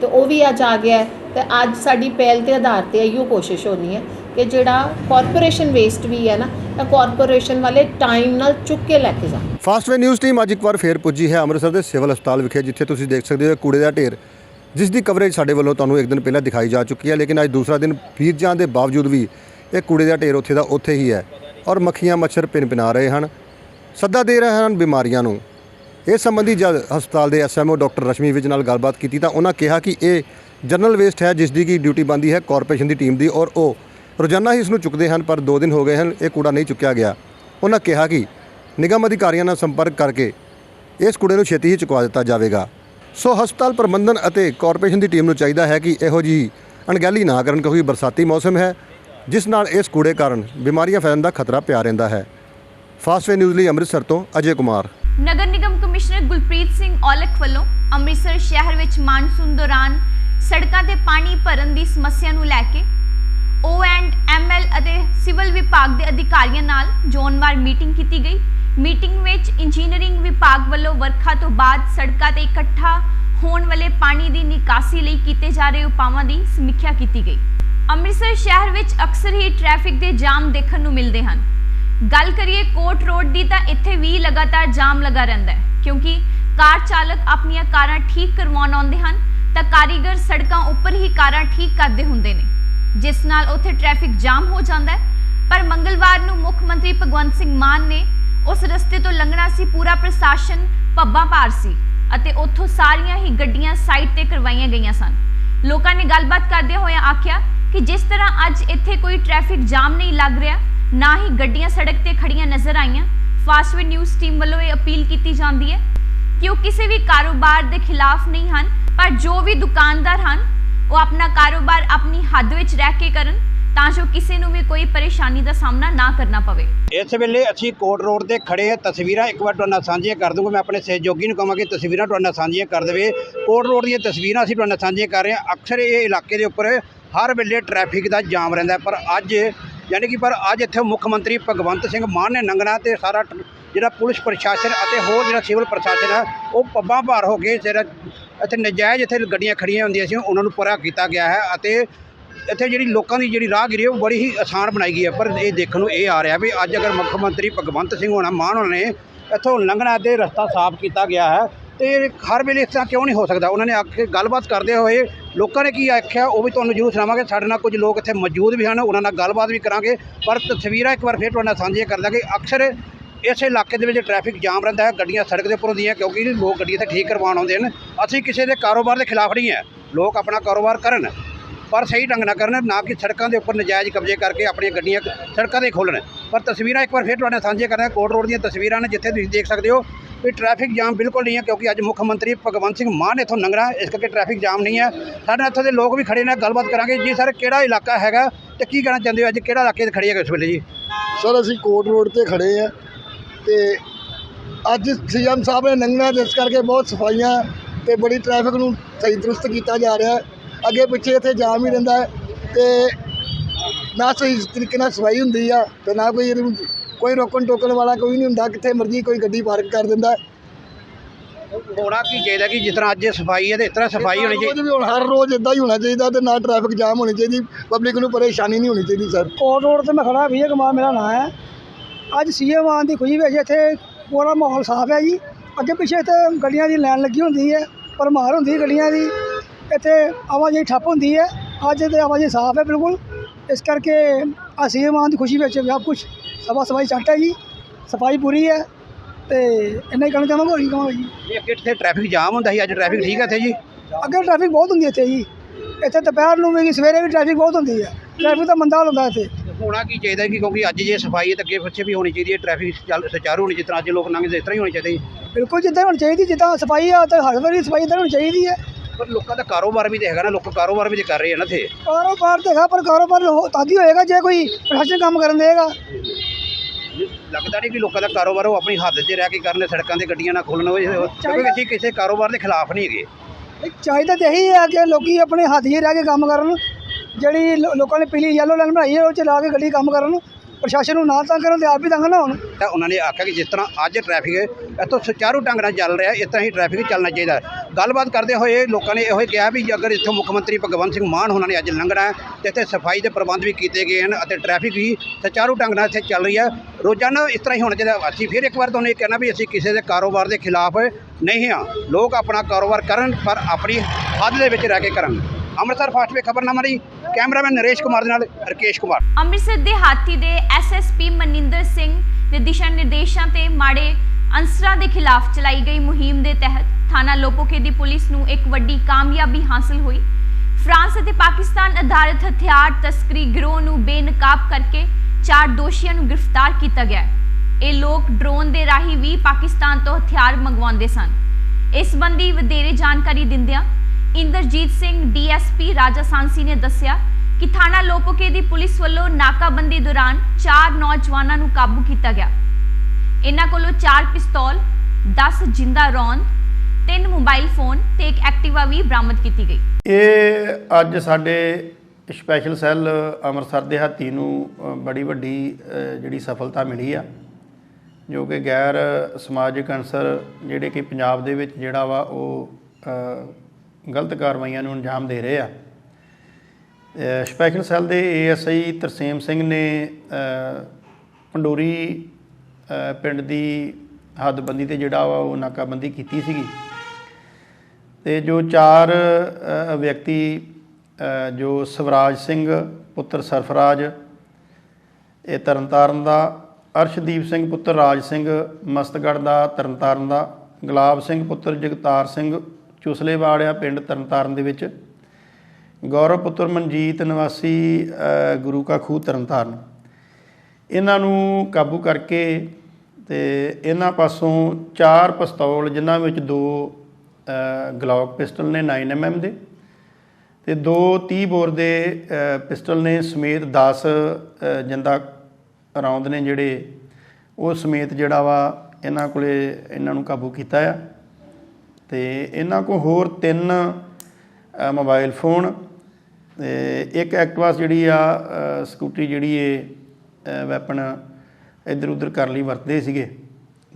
ਤੇ ਉਹ ਵੀ ਅੱਜ ਆ ਗਿਆ ਤੇ ਅੱਜ ਸਾਡੀ ਪਹਿਲ ਦੇ ਆਧਾਰ ਤੇ ਇਹੋ ਕੋਸ਼ਿਸ਼ ਹੋਣੀ ਹੈ ਕਿ ਜਿਹੜਾ ਕਾਰਪੋਰੇਸ਼ਨ ਵੇਸਟ ਵੀ ਹੈ ਨਾ ਇਹ ਕਾਰਪੋਰੇਸ਼ਨ ਵਾਲੇ ਟਾਈਮ ਨਾਲ ਚੁੱਕ ਕੇ ਲੈ ਕੇ ਜਾਣ।
ਫਾਸਟਵੇ ਨਿਊਜ਼ ਟੀਮ ਅੱਜ ਇੱਕ ਵਾਰ ਫੇਰ ਪੁੱਜੀ ਹੈ ਅੰਮ੍ਰਿਤਸਰ ਦੇ ਸਿਵਲ ਹਸਪਤਾਲ ਵਿਖੇ, ਜਿੱਥੇ ਤੁਸੀਂ ਦੇਖ ਸਕਦੇ ਹੋ ਕੂੜੇ ਦਾ ਢੇਰ ਜਿਸ ਦੀ ਕਵਰੇਜ ਸਾਡੇ ਵੱਲੋਂ ਤੁਹਾਨੂੰ ਇੱਕ ਦਿਨ ਪਹਿਲਾਂ ਦਿਖਾਈ ਜਾ ਚੁੱਕੀ ਹੈ, ਲੇਕਿਨ ਅੱਜ ਦੂਸਰਾ ਦਿਨ ਵੀਰ ਜਾਣ ਦੇ ਬਾਵਜੂਦ ਵੀ ਇਹ ਕੂੜੇ ਦਾ ਢੇਰ ਉੱਥੇ ਦਾ ਉੱਥੇ ਹੀ ਹੈ ਔਰ ਮੱਖੀਆਂ ਮੱਛਰ ਪਿਨਪਿਨਾ ਰਹੇ ਹਨ। ਸੱਦਾ ਦੇ ਰਹੇ ਹਨ ਬਿਮਾਰੀਆਂ ਨੂੰ। ਇਸ ਸੰਬੰਧੀ ਜਦ ਹਸਪਤਾਲ ਦੇ ਐਸਐਮਓ ਡਾਕਟਰ ਰਸ਼ਮੀ ਵਿਜ ਨਾਲ ਗੱਲਬਾਤ ਕੀਤੀ ਤਾਂ ਉਹਨਾਂ ਕਿਹਾ ਕਿ ਇਹ ਜਨਰਲ ਵੇਸਟ ਹੈ ਜਿਸ ਦੀ ਕੀ ਡਿਊਟੀ ਬੰਦੀ ਹੈ ਕਾਰਪੋਰੇਸ਼ਨ ਦੀ ਟੀਮ ਦੀ ਔਰ ਉਹ ਰੋਜ਼ਾਨਾ ਹੀ ਇਸ ਨੂੰ ਚੁੱਕਦੇ ਹਨ, ਪਰ 2 ਦਿਨ ਹੋ ਗਏ ਹਨ, ਇਹ ਕੂੜਾ ਨਹੀਂ ਚੁੱਕਿਆ ਗਿਆ। ਉਹਨਾਂ ਕਿਹਾ ਕਿ ਨਿਗਮ ਅਧਿਕਾਰੀਆਂ ਨਾਲ ਸੰਪਰਕ ਕਰਕੇ ਇਸ ਕੂੜੇ ਨੂੰ ਛੇਤੀ ਹੀ ਚੁਕਵਾ ਦਿੱਤਾ ਜਾਵੇਗਾ। ਸੋ ਹਸਪਤਾਲ ਪ੍ਰਬੰਧਨ ਅਤੇ ਕਾਰਪੋਰੇਸ਼ਨ ਦੀ ਟੀਮ ਨੂੰ ਚਾਹੀਦਾ ਹੈ ਕਿ ਇਹੋ ਜਿਹੀ ਅਣਗਹਿਲੀ ਨਾ ਕਰਨ, ਕਿਉਂਕਿ ਬਰਸਾਤੀ ਮੌਸਮ ਹੈ, ਜਿਸ ਨਾਲ ਇਸ ਕੂੜੇ ਕਾਰਨ ਬਿਮਾਰੀਆਂ ਫੈਲਣ ਦਾ ਖਤਰਾ ਪਿਆ ਰਹਿੰਦਾ ਹੈ। ਫਾਸਟਵੇ ਨਿਊਜ਼ ਲਈ ਅੰਮ੍ਰਿਤਸਰ ਤੋਂ ਅਜੇ ਕੁਮਾਰ।
ਨਗਰ ਨਿਗਮ ਕਮਿਸ਼ਨਰ ਗੁਲਪ੍ਰੀਤ ਸਿੰਘ ਔਲਖ ਵੱਲੋਂ ਅੰਮ੍ਰਿਤਸਰ ਸ਼ਹਿਰ ਵਿੱਚ ਮਾਨਸੂਨ ਦੌਰਾਨ ਸੜਕਾਂ ਤੇ ਪਾਣੀ ਭਰਨ ਦੀ ਸਮੱਸਿਆ ਨੂੰ ਲੈ ਕੇ ਓ ਐਂਡ ਐਮਐਲ ਅਤੇ ਸਿਵਲ ਵਿਭਾਗ ਦੇ ਅਧਿਕਾਰੀਆਂ ਨਾਲ ਜ਼ੋਨਵਾਰ ਮੀਟਿੰਗ ਕੀਤੀ ਗਈ। ਮੀਟਿੰਗ ਵਿੱਚ ਇੰਜੀਨੀਅਰਿੰਗ ਵਿਭਾਗ ਵੱਲੋਂ ਵਰਖਾ ਤੋਂ ਬਾਅਦ ਸੜਕਾਂ ਤੇ ਇਕੱਠਾ ਹੋਣ ਵਾਲੇ ਪਾਣੀ ਦੀ ਨਿਕਾਸੀ ਲਈ ਕੀਤੇ ਜਾ ਰਹੇ ਉਪਾਵਾਂ ਦੀ ਸਮੀਖਿਆ ਕੀਤੀ ਗਈ। ਅੰਮ੍ਰਿਤਸਰ ਸ਼ਹਿਰ ਵਿੱਚ ਅਕਸਰ ਹੀ ਟ੍ਰੈਫਿਕ ਦੇ ਜਾਮ ਦੇਖਣ ਨੂੰ ਮਿਲਦੇ ਹਨ। ਗੱਲ ਕਰੀਏ ਕੋਟ ਰੋਡ ਦੀ ਤਾਂ ਇੱਥੇ ਵੀ ਲਗਾਤਾਰ ਜਾਮ ਲੱਗਾ ਰਹਿੰਦਾ ਹੈ, ਕਿਉਂਕਿ ਕਾਰ ਚਾਲਕ ਆਪਣੀਆਂ ਕਾਰਾਂ ਠੀਕ ਕਰਵਾਉਣ ਆਉਂਦੇ ਹਨ ਤਾਂ ਕਾਰੀਗਰ ਸੜਕਾਂ ਉੱਪਰ ਹੀ ਕਾਰਾਂ ਠੀਕ ਕਰਦੇ ਹੁੰਦੇ ਨੇ। ਜਿਸ ਨਾਲ ਉੱਥੇ ਟ੍ਰੈਫਿਕ ਜਾਮ ਹੋ ਜਾਂਦਾ ਹੈ। ਪਰ ਮੰਗਲਵਾਰ ਨੂੰ ਮੁੱਖ ਮੰਤਰੀ ਭਗਵੰਤ ਸਿੰਘ ਮਾਨ ਨੇ ਉਸ ਰਸਤੇ ਤੋਂ ਲੰਘਣਾ ਸੀ, ਪੂਰਾ ਪ੍ਰਸ਼ਾਸਨ ਪੱਬਾਂ ਭਾਰ ਸੀ ਅਤੇ ਉੱਥੋਂ ਸਾਰੀਆਂ ਹੀ ਗੱਡੀਆਂ ਸਾਈਡ ਤੇ ਕਰਵਾਈਆਂ ਗਈਆਂ ਸਨ। ਲੋਕਾਂ ਨੇ ਗੱਲਬਾਤ ਕਰਦੇ ਹੋਏ ਆਖਿਆ ਕਿ ਜਿਸ ਤਰ੍ਹਾਂ ਅੱਜ ਇੱਥੇ ਕੋਈ ਟ੍ਰੈਫਿਕ ਜਾਮ ਨਹੀਂ ਲੱਗ ਰਿਹਾ, ਨਾ ਹੀ ਗੱਡੀਆਂ ਸੜਕ ਤੇ ਖੜੀਆਂ ਨਜ਼ਰ ਆਈਆਂ। ਫਾਸਟਵੇ ਨਿਊਜ਼ ਟੀਮ ਵੱਲੋਂ ਇਹ ਅਪੀਲ ਕੀਤੀ ਜਾਂਦੀ ਹੈ ਕਿ ਉਹ ਕਿਸੇ ਵੀ ਕਾਰੋਬਾਰ ਦੇ ਖਿਲਾਫ ਨਹੀਂ ਹਨ, ਪਰ ਜੋ ਵੀ ਦੁਕਾਨਦਾਰ ਹਨ ਉਹ ਆਪਣਾ ਕਾਰੋਬਾਰ ਆਪਣੀ ਹੱਦ ਵਿੱਚ ਰਹਿ ਕੇ ਕਰਨ ਤਾਂ ਜੋ ਕਿਸੇ ਨੂੰ ਵੀ ਕੋਈ ਪਰੇਸ਼ਾਨੀ ਦਾ ਸਾਹਮਣਾ ਨਾ ਕਰਨਾ ਪਵੇ।
ਇਸ ਵੇਲੇ ਅਸੀਂ ਕੋਟ ਰੋਡ ਤੇ ਖੜੇ ਹਾਂ। ਤਸਵੀਰਾਂ ਇੱਕ ਵਾਰ ਤੁਹਾਡੇ ਨਾਲ ਸਾਂਝੀਆਂ ਕਰ ਦੂੰਗਾ ਮੈਂ ਆਪਣੇ ਸਹਿਯੋਗੀ ਨੂੰ ਕਹਾਂਗਾ ਕਿ ਤਸਵੀਰਾਂ ਤੁਹਾਡੇ ਨਾਲ ਸਾਂਝੀਆਂ ਕਰ ਦੇਵੇ। ਕੋਟ ਰੋਡ ਦੀਆਂ ਤਸਵੀਰਾਂ ਅਸੀਂ ਤੁਹਾਡੇ ਨਾਲ ਸਾਂਝੀਆਂ ਕਰ ਰਹੇ ਹਾਂ। ਅਕਸਰ ਇਹ ਇਲਾਕੇ ਦੇ ਉੱਪਰ ਹਰ ਵੇਲੇ ਟ੍ਰੈਫਿਕ ਦਾ ਜਾਮ ਰਹਿੰਦਾ ਪਰ ਅੱਜ, ਯਾਨੀ ਕਿ ਪਰ ਅੱਜ ਇੱਥੇ ਮੁੱਖ ਮੰਤਰੀ ਭਗਵੰਤ ਸਿੰਘ ਮਾਨ ਨੇ ਲੰਘਣਾ ਤੇ ਸਾਰਾ ਜਿਹੜਾ ਪੁਲਿਸ ਪ੍ਰਸ਼ਾਸਨ ਅਤੇ ਹੋਰ ਜਿਹੜਾ ਸਿਵਲ ਪ੍ਰਸ਼ਾਸਨ ਹੈ ਉਹ ਪੱਬਾਂ ਭਾਰ ਹੋ ਕੇ ਜਿਹੜਾ ਇੱਥੇ ਨਜਾਇਜ਼ ਇੱਥੇ ਗੱਡੀਆਂ ਖੜੀਆਂ ਹੁੰਦੀਆਂ ਸੀ, ਉਹਨਾਂ ਨੂੰ ਪਰਾ ਕੀਤਾ ਗਿਆ ਹੈ ਅਤੇ ਇੱਥੇ ਜਿਹੜੀ ਲੋਕਾਂ ਦੀ ਜਿਹੜੀ ਰਾਹਗੀਰੀ ਉਹ ਬੜੀ ਹੀ ਆਸਾਨ ਬਣਾਈ ਗਈ ਹੈ। ਪਰ ਇਹ ਦੇਖਣ ਨੂੰ ਇਹ ਆ ਰਿਹਾ ਵੀ ਅੱਜ ਅਗਰ ਮੁੱਖ ਮੰਤਰੀ ਭਗਵੰਤ ਸਿੰਘ ਹੋਣਾ ਮਾਨ ਹੋਣਾ ਨੇ, ਇੱਥੋਂ ਲੰਘਣਾ ਤੇ ਰਸਤਾ ਸਾਫ਼ ਕੀਤਾ ਗਿਆ ਹੈ ਤੇ ਹਰ ਵੇਲੇ ਇਸ ਤਰ੍ਹਾਂ ਕਿਉਂ ਨਹੀਂ ਹੋ ਸਕਦਾ? ਉਹਨਾਂ ਨੇ ਆ ਕੇ ਗੱਲਬਾਤ ਕਰਦੇ ਹੋਏ ਲੋਕਾਂ ਨੇ ਕੀ ਆਖਿਆ, ਉਹ ਵੀ ਤੁਹਾਨੂੰ ਜ਼ਰੂਰ ਸੁਣਾਵਾਂਗੇ। ਸਾਡੇ ਨਾਲ ਕੁਝ ਲੋਕ ਇੱਥੇ ਮੌਜੂਦ ਵੀ ਹਨ, ਉਹਨਾਂ ਨਾਲ ਗੱਲਬਾਤ ਵੀ ਕਰਾਂਗੇ। ਪਰ ਤਸਵੀਰਾਂ ਇੱਕ ਵਾਰ ਫਿਰ ਤੁਹਾਡੇ ਨਾਲ ਸਾਂਝੀਆਂ ਕਰ ਦਾਂਗੇ। ਅਕਸਰ ਇਸ ਇਲਾਕੇ ਦੇ ਵਿੱਚ ਟ੍ਰੈਫਿਕ ਜਾਮ ਰਹਿੰਦਾ ਹੈ, ਗੱਡੀਆਂ ਸੜਕ ਦੇ ਉੱਪਰ ਹੁੰਦੀਆਂ ਕਿਉਂਕਿ ਲੋਕ ਗੱਡੀਆਂ ਤਾਂ ਠੀਕ ਕਰਵਾਉਣ ਆਉਂਦੇ ਹਨ। ਅਸੀਂ ਕਿਸੇ ਦੇ ਕਾਰੋਬਾਰ ਦੇ ਖਿਲਾਫ ਨਹੀਂ ਹੈ। ਲੋਕ ਆਪਣਾ ਕਾਰੋਬਾਰ ਕਰਨ, ਪਰ ਸਹੀ ਢੰਗ ਨਾਲ ਕਰਨ, ਨਾ ਕਿ ਸੜਕਾਂ ਦੇ ਉੱਪਰ ਨਜਾਇਜ਼ ਕਬਜ਼ੇ ਕਰਕੇ ਆਪਣੀਆਂ ਗੱਡੀਆਂ ਸੜਕਾਂ ਤੇ ਖੋਲ੍ਹਣ। ਪਰ ਤਸਵੀਰਾਂ ਇੱਕ ਵਾਰ ਫਿਰ ਤੁਹਾਡੇ ਨਾਲ ਸਾਂਝੀਆਂ ਕਰਾਂਗੇ। ਕੋਟ ਰੋਡ ਦੀਆਂ ਤਸਵੀਰਾਂ ਨੇ ਜਿੱਥੇ ਤੁਸੀਂ ਦੇਖ ਸਕਦੇ ਹੋ ਵੀ ਟ੍ਰੈਫਿਕ ਜਾਮ ਬਿਲਕੁਲ ਨਹੀਂ ਹੈ, ਕਿਉਂਕਿ ਅੱਜ ਮੁੱਖ ਮੰਤਰੀ ਭਗਵੰਤ ਸਿੰਘ ਮਾਨ ਇੱਥੋਂ ਲੰਘਣਾ ਇਸ ਕਰਕੇ ਟ੍ਰੈਫਿਕ ਜਾਮ ਨਹੀਂ ਹੈ। ਸਾਡੇ ਨਾਲ ਇੱਥੋਂ ਦੇ ਲੋਕ ਵੀ ਖੜੇ ਨੇ, ਗੱਲਬਾਤ ਕਰਾਂਗੇ। ਜੀ ਸਰ, ਕਿਹੜਾ ਇਲਾਕਾ ਹੈਗਾ ਤੇ ਕੀ ਕਹਿਣਾ ਚਾਹੁੰਦੇ ਹੋ? ਅੱਜ ਕਿਹੜਾ ਇਲਾਕੇ 'ਤੇ ਖੜੇ ਹੈਗੇ ਇਸ ਵੇਲੇ ਜੀ?
ਸਰ, ਅਸੀਂ ਕੋਟ ਰੋਡ ਤੇ ਖੜੇ ਆ ਤੇ ਅੱਜ ਸੀਐਮ ਸਾਹਿਬ ਨੇ ਲੰਘਣਾ ਜਿਸ ਕਰਕੇ ਬਹੁਤ ਸਫਾਈਆਂ ਤੇ ਬੜੀ ਟ੍ਰੈਫਿਕ ਨੂੰ ਸਹੀ ਦਰੁਸਤ ਕੀਤਾ ਜਾ ਰਿਹਾ ਹੈ। ਅੱਗੇ ਪਿੱਛੇ ਇੱਥੇ ਜਾਮ ਹੀ ਰਹਿੰਦਾ ਹੈ ਤੇ ਨਾ ਸਹੀ ਤਰੀਕੇ ਨਾਲ ਸਫ਼ਾਈ ਹੁੰਦੀ ਆ ਤੇ ਨਾ ਕੋਈ ਇਹਨੂੰ ਕੋਈ ਰੋਕਣ ਟੋਕਣ ਵਾਲਾ ਕੋਈ ਨਹੀਂ ਹੁੰਦਾ ਕਿੱਥੇ ਮਰਜ਼ੀ ਕੋਈ ਗੱਡੀ ਪਾਰਕ ਕਰ ਦਿੰਦਾ।
ਹੋਣਾ ਕੀ ਚਾਹੀਦਾ ਕਿ ਜਿਸ ਤਰ੍ਹਾਂ ਅੱਜ ਸਫ਼ਾਈ ਹੈ ਤੇ ਇਸ ਤਰ੍ਹਾਂ ਸਫ਼ਾਈ ਹੋਣੀ ਚਾਹੀਦੀ।
ਰੋਜ਼ ਵੀ ਹੁਣ ਹਰ ਰੋਜ਼ ਇਦਾਂ ਹੀ ਹੋਣਾ ਚਾਹੀਦਾ ਤੇ ਨਾ ਟ੍ਰੈਫਿਕ ਜਾਮ ਹੋਣੀ ਚਾਹੀਦੀ ਪਬਲਿਕ ਨੂੰ ਪਰੇਸ਼ਾਨੀ ਨਹੀਂ ਹੋਣੀ ਚਾਹੀਦੀ ਸਰ
ਕੋਟ ਰੋਡ ਤੇ ਮੈਂ ਖੜਾ ਵਿਜੇ ਕੁਮਾਰ ਮੇਰਾ ਨਾਮ ਹੈ। ਅੱਜ ਸੀਐਮ ਆਉਣ ਦੀ ਖੁਸ਼ੀ ਵਿੱਚ ਇੱਥੇ ਪੂਰਾ ਮਾਹੌਲ ਸਾਫ਼ ਹੈ ਜੀ। ਅੱਗੇ ਪਿੱਛੇ ਇੱਥੇ ਗੱਡੀਆਂ ਦੀ ਲਾਈਨ ਲੱਗੀ ਹੁੰਦੀ ਹੈ ਪਰਮਾਰ ਹੁੰਦੀ ਗੱਡੀਆਂ ਦੀ। ਇੱਥੇ ਆਵਾਜਾਈ ਠੱਪ ਹੁੰਦੀ ਹੈ। ਅੱਜ ਤੇ ਆਵਾਜਾਈ ਸਾਫ਼ ਹੈ ਬਿਲਕੁਲ। ਇਸ ਕਰਕੇ ਆ ਸੀਐਮ ਆਉਣ ਦੀ ਖੁਸ਼ੀ ਵਿੱਚ ਸਭ ਕੁਝ ਸਭਾ ਸਫ਼ਾਈ ਚੱਟ ਹੈ ਜੀ। ਸਫ਼ਾਈ ਪੂਰੀ ਹੈ ਤੇ ਇੰਨਾ ਹੀ ਕਹਿਣਾ ਚਾਹਾਂਗਾ ਹੋਰ ਕੀ ਕਹਾਂਗਾ ਜੀ।
ਅੱਗੇ ਇੱਥੇ ਟ੍ਰੈਫਿਕ ਜਾਮ ਹੁੰਦਾ ਸੀ ਅੱਜ ਟ੍ਰੈਫਿਕ ਠੀਕ ਹੈ ਇੱਥੇ ਜੀ?
ਅੱਗੇ ਟ੍ਰੈਫਿਕ ਬਹੁਤ ਹੁੰਦੀ ਹੈ ਇੱਥੇ ਜੀ। ਇੱਥੇ ਦੁਪਹਿਰ ਨੂੰ ਵੀ ਸਵੇਰੇ ਵੀ ਟ੍ਰੈਫਿਕ ਬਹੁਤ ਹੁੰਦੀ ਹੈ। ਟ੍ਰੈਫਿਕ ਦਾ ਮੰਦਾ ਹਾਲ ਹੁੰਦਾ ਇੱਥੇ।
ਹੋਣਾ ਕੀ ਚਾਹੀਦਾ ਕਿ ਕਿਉਂਕਿ ਅੱਜ ਜੇ ਸਫ਼ਾਈ ਹੈ ਤਾਂ ਅੱਗੇ ਪਿੱਛੇ ਵੀ ਹੋਣੀ ਚਾਹੀਦੀ ਹੈ ਟ੍ਰੈਫਿਕ ਚੱਲ ਸੁਚਾਰੂ ਹੋਣੀ ਜਿਸ ਤਰ੍ਹਾਂ ਅੱਜ ਲੋਕ ਲੰਘਦੇ ਇਸ ਤਰ੍ਹਾਂ ਹੀ ਹੋਣੀ ਚਾਹੀਦੀ
ਬਿਲਕੁਲ ਜਿੱਦਾਂ ਹੋਣੀ ਚਾਹੀਦੀ ਜਿੱਦਾਂ ਸਫ਼ਾਈ ਆ ਤਾਂ ਹਰ ਵਾਰੀ ਸਫ਼ਾਈ ਤਾਂ ਹੋਣੀ ਚਾਹੀਦੀ ਹੈ।
ਪਰ ਲੋਕਾਂ ਦਾ ਕਾਰੋਬਾਰ ਵੀ ਤੇ ਹੈਗਾ ਨਾ ਲੋਕ ਕਾਰੋਬਾਰ ਵੀ ਤੇ ਕਰ ਰਹੇ ਆ ਨਾ ਇੱਥੇ।
ਕਾਰੋਬਾਰ ਤਾਂ ਹੈਗਾ ਪਰ ਕਾਰੋਬਾਰ ਤਦ ਹੀ ਹੋਏਗਾ ਜੇ ਕੋਈ ਪ੍ਰਸ਼ਾਸਨ ਕੰਮ ਕਰਨ ਦੇਗਾ
ਲੱਗਦਾ ਨਹੀਂ ਕਿ ਲੋਕਾਂ ਦਾ ਕਾਰੋਬਾਰ ਉਹ ਆਪਣੀ ਹੱਦ 'ਚ ਰਹਿ ਕੇ ਕਰਨ ਸੜਕਾਂ ਤੇ ਗੱਡੀਆਂ ਨਾ ਖੋਲਣ ਕਿਉਂਕਿ ਅਸੀਂ ਕਿਸੇ ਕਾਰੋਬਾਰ ਦੇ ਖਿਲਾਫ ਨਹੀਂ ਹੈਗੇ।
ਚਾਹੀਦਾ ਤਾਂ ਇਹੀ ਹੈ ਕਿ ਲੋਕੀ ਆਪਣੇ ਹੱਥ 'ਚ ਰਹਿ ਕੇ ਕੰਮ ਕਰਨ। ਜਿਹੜੀ ਲੋਕਾਂ ਨੇ ਪੀਲੀ ਯੈਲੋ ਲਾਈਨ ਬਣਾਈ ਹੈ, ਉਹ ਚਲਾ ਕੇ ਗੱਡੀ ਕੰਮ ਕਰਨ ਪ੍ਰਸ਼ਾਸਨ ਨੂੰ ਨਾ ਤੰਗ ਕਰਨ ਤੇ ਆਪ ਵੀ ਤੰਗ ਨਾ ਹੋਣ।
ਤਾਂ ਉਹਨਾਂ ਨੇ ਆਖਿਆ ਕਿ ਜਿਸ ਤਰ੍ਹਾਂ ਅੱਜ ਟ੍ਰੈਫਿਕ ਇੱਥੋਂ ਸੁਚਾਰੂ ਢੰਗ ਨਾਲ ਚੱਲ ਰਿਹਾ, ਇਸ ਤਰ੍ਹਾਂ ਹੀ ਟ੍ਰੈਫਿਕ ਚੱਲਣਾ ਚਾਹੀਦਾ ਗੱਲਬਾਤ ਕਰਦੇ ਹੋਏ ਲੋਕਾਂ ਨੇ ਇਹੋ ਹੀ ਕਿਹਾ ਵੀ ਅਗਰ ਇੱਥੋਂ ਮੁੱਖ ਮੰਤਰੀ ਭਗਵੰਤ ਸਿੰਘ ਮਾਨ ਉਹਨਾਂ ਨੇ ਅੱਜ ਲੰਘਣਾ ਹੈ, ਤੇ ਇੱਥੇ ਸਫ਼ਾਈ ਦੇ ਪ੍ਰਬੰਧ ਵੀ ਕੀਤੇ ਗਏ ਹਨ ਅਤੇ ਟ੍ਰੈਫਿਕ ਵੀ ਸੁਚਾਰੂ ਢੰਗ ਨਾਲ ਇੱਥੇ ਚੱਲ ਰਹੀ ਹੈ। ਰੋਜ਼ਾਨਾ ਇਸ ਤਰ੍ਹਾਂ ਹੀ ਹੋਣਾ ਚਾਹੀਦਾ ਅਸੀਂ ਫਿਰ ਇੱਕ ਵਾਰ ਤੁਹਾਨੂੰ ਇਹ ਕਹਿਣਾ ਵੀ ਅਸੀਂ ਕਿਸੇ ਦੇ ਕਾਰੋਬਾਰ ਦੇ ਖਿਲਾਫ ਨਹੀਂ ਹਾਂ। ਲੋਕ ਆਪਣਾ ਕਾਰੋਬਾਰ ਕਰਨ, ਪਰ ਆਪਣੀ ਹੱਦ ਦੇ ਵਿੱਚ ਰਹਿ ਕੇ ਕਰਨ। ਅੰਮ੍ਰਿਤਸਰ ਫਾਸਟ ਵੇ ਖਬਰਨਾਮਾ ਲਈ ਕੈਮਰਾਮੈਨ ਨਰੇਸ਼ ਕੁਮਾਰ ਦੇ ਨਾਲ ਰਕੇਸ਼ ਕੁਮਾਰ।
ਅੰਮ੍ਰਿਤਸਰ ਦੇ ਹਾਥੀ ਦੇ ਐਸਐਸਪੀ ਮਨਿੰਦਰ ਸਿੰਘ ਦੇ ਦਿਸ਼ਾ ਨਿਰਦੇਸ਼ਾਂ ਤੇ ਮਾੜੇ ਅੰਸਰਾਂ ਦੇ ਖਿਲਾਫ ਚਲਾਈ ਗਈ ਮੁਹਿੰਮ ਦੇ ਤਹਿਤ ਥਾਣਾ ਲੋਪੋਕੇ ਦੀ ਪੁਲਿਸ ਨੂੰ ਇੱਕ ਵੱਡੀ ਕਾਮਯਾਬੀ ਹਾਸਲ ਹੋਈ। ਫਰਾਂਸ ਅਤੇ ਪਾਕਿਸਤਾਨ ਆਧਾਰਿਤ ਹਥਿਆਰ ਤਸਕਰੀ ਗਿਰੋਹ ਨੂੰ ਬੇਨਕਾਬ ਕਰਕੇ ਚਾਰ ਦੋਸ਼ੀਆਂ ਨੂੰ ਗ੍ਰਿਫਤਾਰ ਕੀਤਾ ਗਿਆ ਇਹ ਲੋਕ ਡਰੋਨ ਦੇ ਰਾਹੀਂ ਵੀ ਪਾਕਿਸਤਾਨ ਤੋਂ ਹਥਿਆਰ ਮੰਗਵਾਉਂਦੇ ਸਨ। ਇਸ ਸੰਬੰਧੀ ਵਧੇਰੇ ਜਾਣਕਾਰੀ ਦਿੰਦਿਆਂ ਇੰਦਰਜੀਤ ਸਿੰਘ ਡੀਐਸਪੀ ਰਾਜਾ ਸਾਂਸੀ ਨੇ ਦੱਸਿਆ ਕਿ ਥਾਣਾ ਲੋਪੋਕੇ ਦੀ ਪੁਲਿਸ ਵੱਲੋਂ ਨਾਕਾਬੰਦੀ ਦੌਰਾਨ ਚਾਰ ਨੌਜਵਾਨਾਂ ਨੂੰ ਕਾਬੂ ਕੀਤਾ ਗਿਆ। ਇਹਨਾਂ ਕੋਲੋਂ ਚਾਰ ਪਿਸਤੌਲ 10 ਜਿੰਦਾ ਰੌਂਦ, ਤਿੰਨ ਮੋਬਾਈਲ ਫੋਨ ਤੇ ਇੱਕ ਐਕਟਿਵਾ ਵੀ ਬਰਾਮਦ ਕੀਤੀ ਗਈ।
ਇਹ ਅੱਜ ਸਾਡੇ ਸਪੈਸ਼ਲ ਸੈੱਲ ਅੰਮ੍ਰਿਤਸਰ ਦੇ ਹਾਤੀ ਨੂੰ ਬੜੀ ਵੱਡੀ ਜਿਹੜੀ ਸਫਲਤਾ ਮਿਲੀ ਆ, ਜੋ ਕਿ ਗੈਰ ਸਮਾਜਿਕ ਅਨਸਰ ਜਿਹੜੇ ਕਿ ਪੰਜਾਬ ਦੇ ਵਿੱਚ ਜਿਹੜਾ ਵਾ ਉਹ ਗਲਤ ਕਾਰਵਾਈਆਂ ਨੂੰ ਅੰਜਾਮ ਦੇ ਰਹੇ ਆ। ਸਪੈਸ਼ਲ ਸੈੱਲ ਦੇ ਏਐਸਆਈ ਤਰਸੇਮ ਸਿੰਘ ਨੇ ਪੰਡੋਰੀ ਪਿੰਡ ਦੀ ਹੱਦਬੰਦੀ ਤੇ ਜਿਹੜਾ ਵਾ ਉਹ ਨਾਕਾਬੰਦੀ ਕੀਤੀ ਸੀਗੀ। ਤੇ ਜੋ ਚਾਰ ਵਿਅਕਤੀ ਜੋ ਸਵਰਾਜ ਸਿੰਘ, ਪੁੱਤਰ ਸਰਫਰਾਜ, ਇਹ ਤਰਨਤਾਰਨ ਦਾ, ਅਰਸ਼ਦੀਪ ਸਿੰਘ ਪੁੱਤਰ ਰਾਜ ਸਿੰਘ, ਮਸਤਗੜ੍ਹ ਦਾ ਤਰਨਤਾਰਨ ਦਾ, ਗੁਲਾਬ ਸਿੰਘ ਪੁੱਤਰ ਜਗਤਾਰ ਸਿੰਘ ਚੁਸਲੇਵਾੜਿਆ ਪਿੰਡ ਤਰਨਤਾਰਨ ਦੇ ਵਿੱਚ। ਗੌਰਵ ਪੁੱਤਰ ਮਨਜੀਤ ਨਿਵਾਸੀ ਗੁਰੂ ਕਾ ਖੂਹ ਤਰਨਤਾਰਨ। ਇਹਨਾਂ ਨੂੰ ਕਾਬੂ ਕਰਕੇ ਤੇ ਇਹਨਾਂ ਪਾਸੋਂ ਚਾਰ ਪਿਸਤੌਲ, ਜਿਨ੍ਹਾਂ ਵਿੱਚ ਦੋ ਗਲੌਕ ਪਿਸਟਲ ਨੇ 9mm ਦੇ ਤੇ ਦੋ 30 ਬੋਰ ਦੇ ਪਿਸਟਲ ਨੇ ਸਮੇਤ 10 ਜਿੰਦਾ ਰੌਂਦ ਨੇ ਜਿਹੜੇ, ਉਹ ਸਮੇਤ ਜਿਹੜਾ ਵਾ ਇਹਨਾਂ ਕੋਲੇ ਇਹਨਾਂ ਨੂੰ ਕਾਬੂ ਕੀਤਾ ਆ। ਤੇ ਇਹਨਾਂ ਕੋਲ ਹੋਰ ਤਿੰਨ ਅ, ਮੋਬਾਈਲ ਫੋਨ ਤੇ ਇੱਕ ਐਕਟਿਵਾ ਜਿਹੜੀ ਆ ਸਕੂਟੀ ਜਿਹੜੀ ਇਹ ਵੈਪਨ ਇੱਧਰ ਉੱਧਰ ਕਰਨ ਲਈ ਵਰਤਦੇ ਸੀਗੇ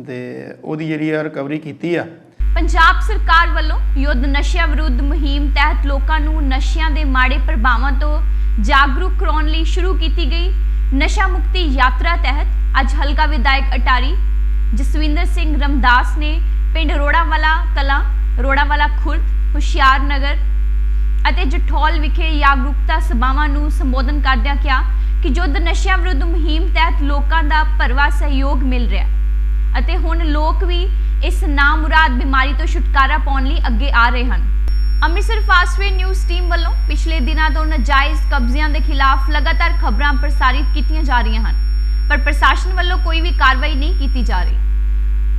ਤੇ ਉਹਦੀ ਜਿਹੜੀ ਆ ਰਿਕਵਰੀ ਕੀਤੀ ਆ।
ਪੰਜਾਬ ਸਰਕਾਰ ਵੱਲੋਂ ਯੁੱਧ ਨਸ਼ਿਆਂ ਵਿਰੁੱਧ ਮੁਹਿੰਮ ਤਹਿਤ ਲੋਕਾਂ ਨੂੰ ਨਸ਼ਿਆਂ ਦੇ ਮਾੜੇ ਪ੍ਰਭਾਵਾਂ ਤੋਂ ਜਾਗਰੂਕ ਕਰਾਉਣ ਲਈ ਸ਼ੁਰੂ ਕੀਤੀ ਗਈ। ਨਸ਼ਾ ਮੁਕਤੀ ਯਾਤਰਾ ਤਹਿਤ ਅੱਜ ਹਲਕਾ ਵਿਧਾਇਕ ਅਟਾਰੀ ਜਸਵਿੰਦਰ ਸਿੰਘ ਰਮਦਾਸ ਨੇ ਪਿੰਡ ਰੋੜਾਵਾਲਾ ਕਲਾਂ, ਰੋੜਾਵਾਲਾ ਖੁਰਦ, ਹੁਸ਼ਿਆਰ ਨਗਰ ਅਤੇ ਜਠੌਲ ਵਿਖੇ ਜਾਗਰੂਕਤਾ ਸਭਾਵਾਂ ਨੂੰ ਸੰਬੋਧਨ ਕਰਦਿਆਂ ਕਿਹਾ ਕਿ ਯੁੱਧ ਨਸ਼ਿਆਂ ਵਿਰੁੱਧ ਮੁਹਿੰਮ ਤਹਿਤ ਲੋਕਾਂ ਦਾ ਭਰਵਾ ਸਹਿਯੋਗ ਮਿਲ ਰਿਹਾ ਅਤੇ ਹੁਣ ਲੋਕ ਵੀ ਇਸ ਨਾਮੁਰਾਦ ਬਿਮਾਰੀ ਤੋਂ ਛੁਟਕਾਰਾ ਪਾਉਣ ਲਈ ਅੱਗੇ ਆ ਰਹੇ ਹਨ। ਅੰਮ੍ਰਿਤਸਰ ਫਾਸਟਵੇ ਨਿਊਜ਼ ਟੀਮ ਵੱਲੋਂ ਪਿਛਲੇ ਦਿਨਾਂ ਤੋਂ ਨਾਜਾਇਜ਼ ਕਬਜ਼ਿਆਂ ਦੇ ਖਿਲਾਫ ਲਗਾਤਾਰ ਖਬਰਾਂ ਪ੍ਰਸਾਰਿਤ ਕੀਤੀਆਂ ਜਾ ਰਹੀਆਂ ਹਨ, ਪਰ ਪ੍ਰਸ਼ਾਸਨ ਵੱਲੋਂ ਕੋਈ ਵੀ ਕਾਰਵਾਈ ਨਹੀਂ ਕੀਤੀ ਜਾ ਰਹੀ।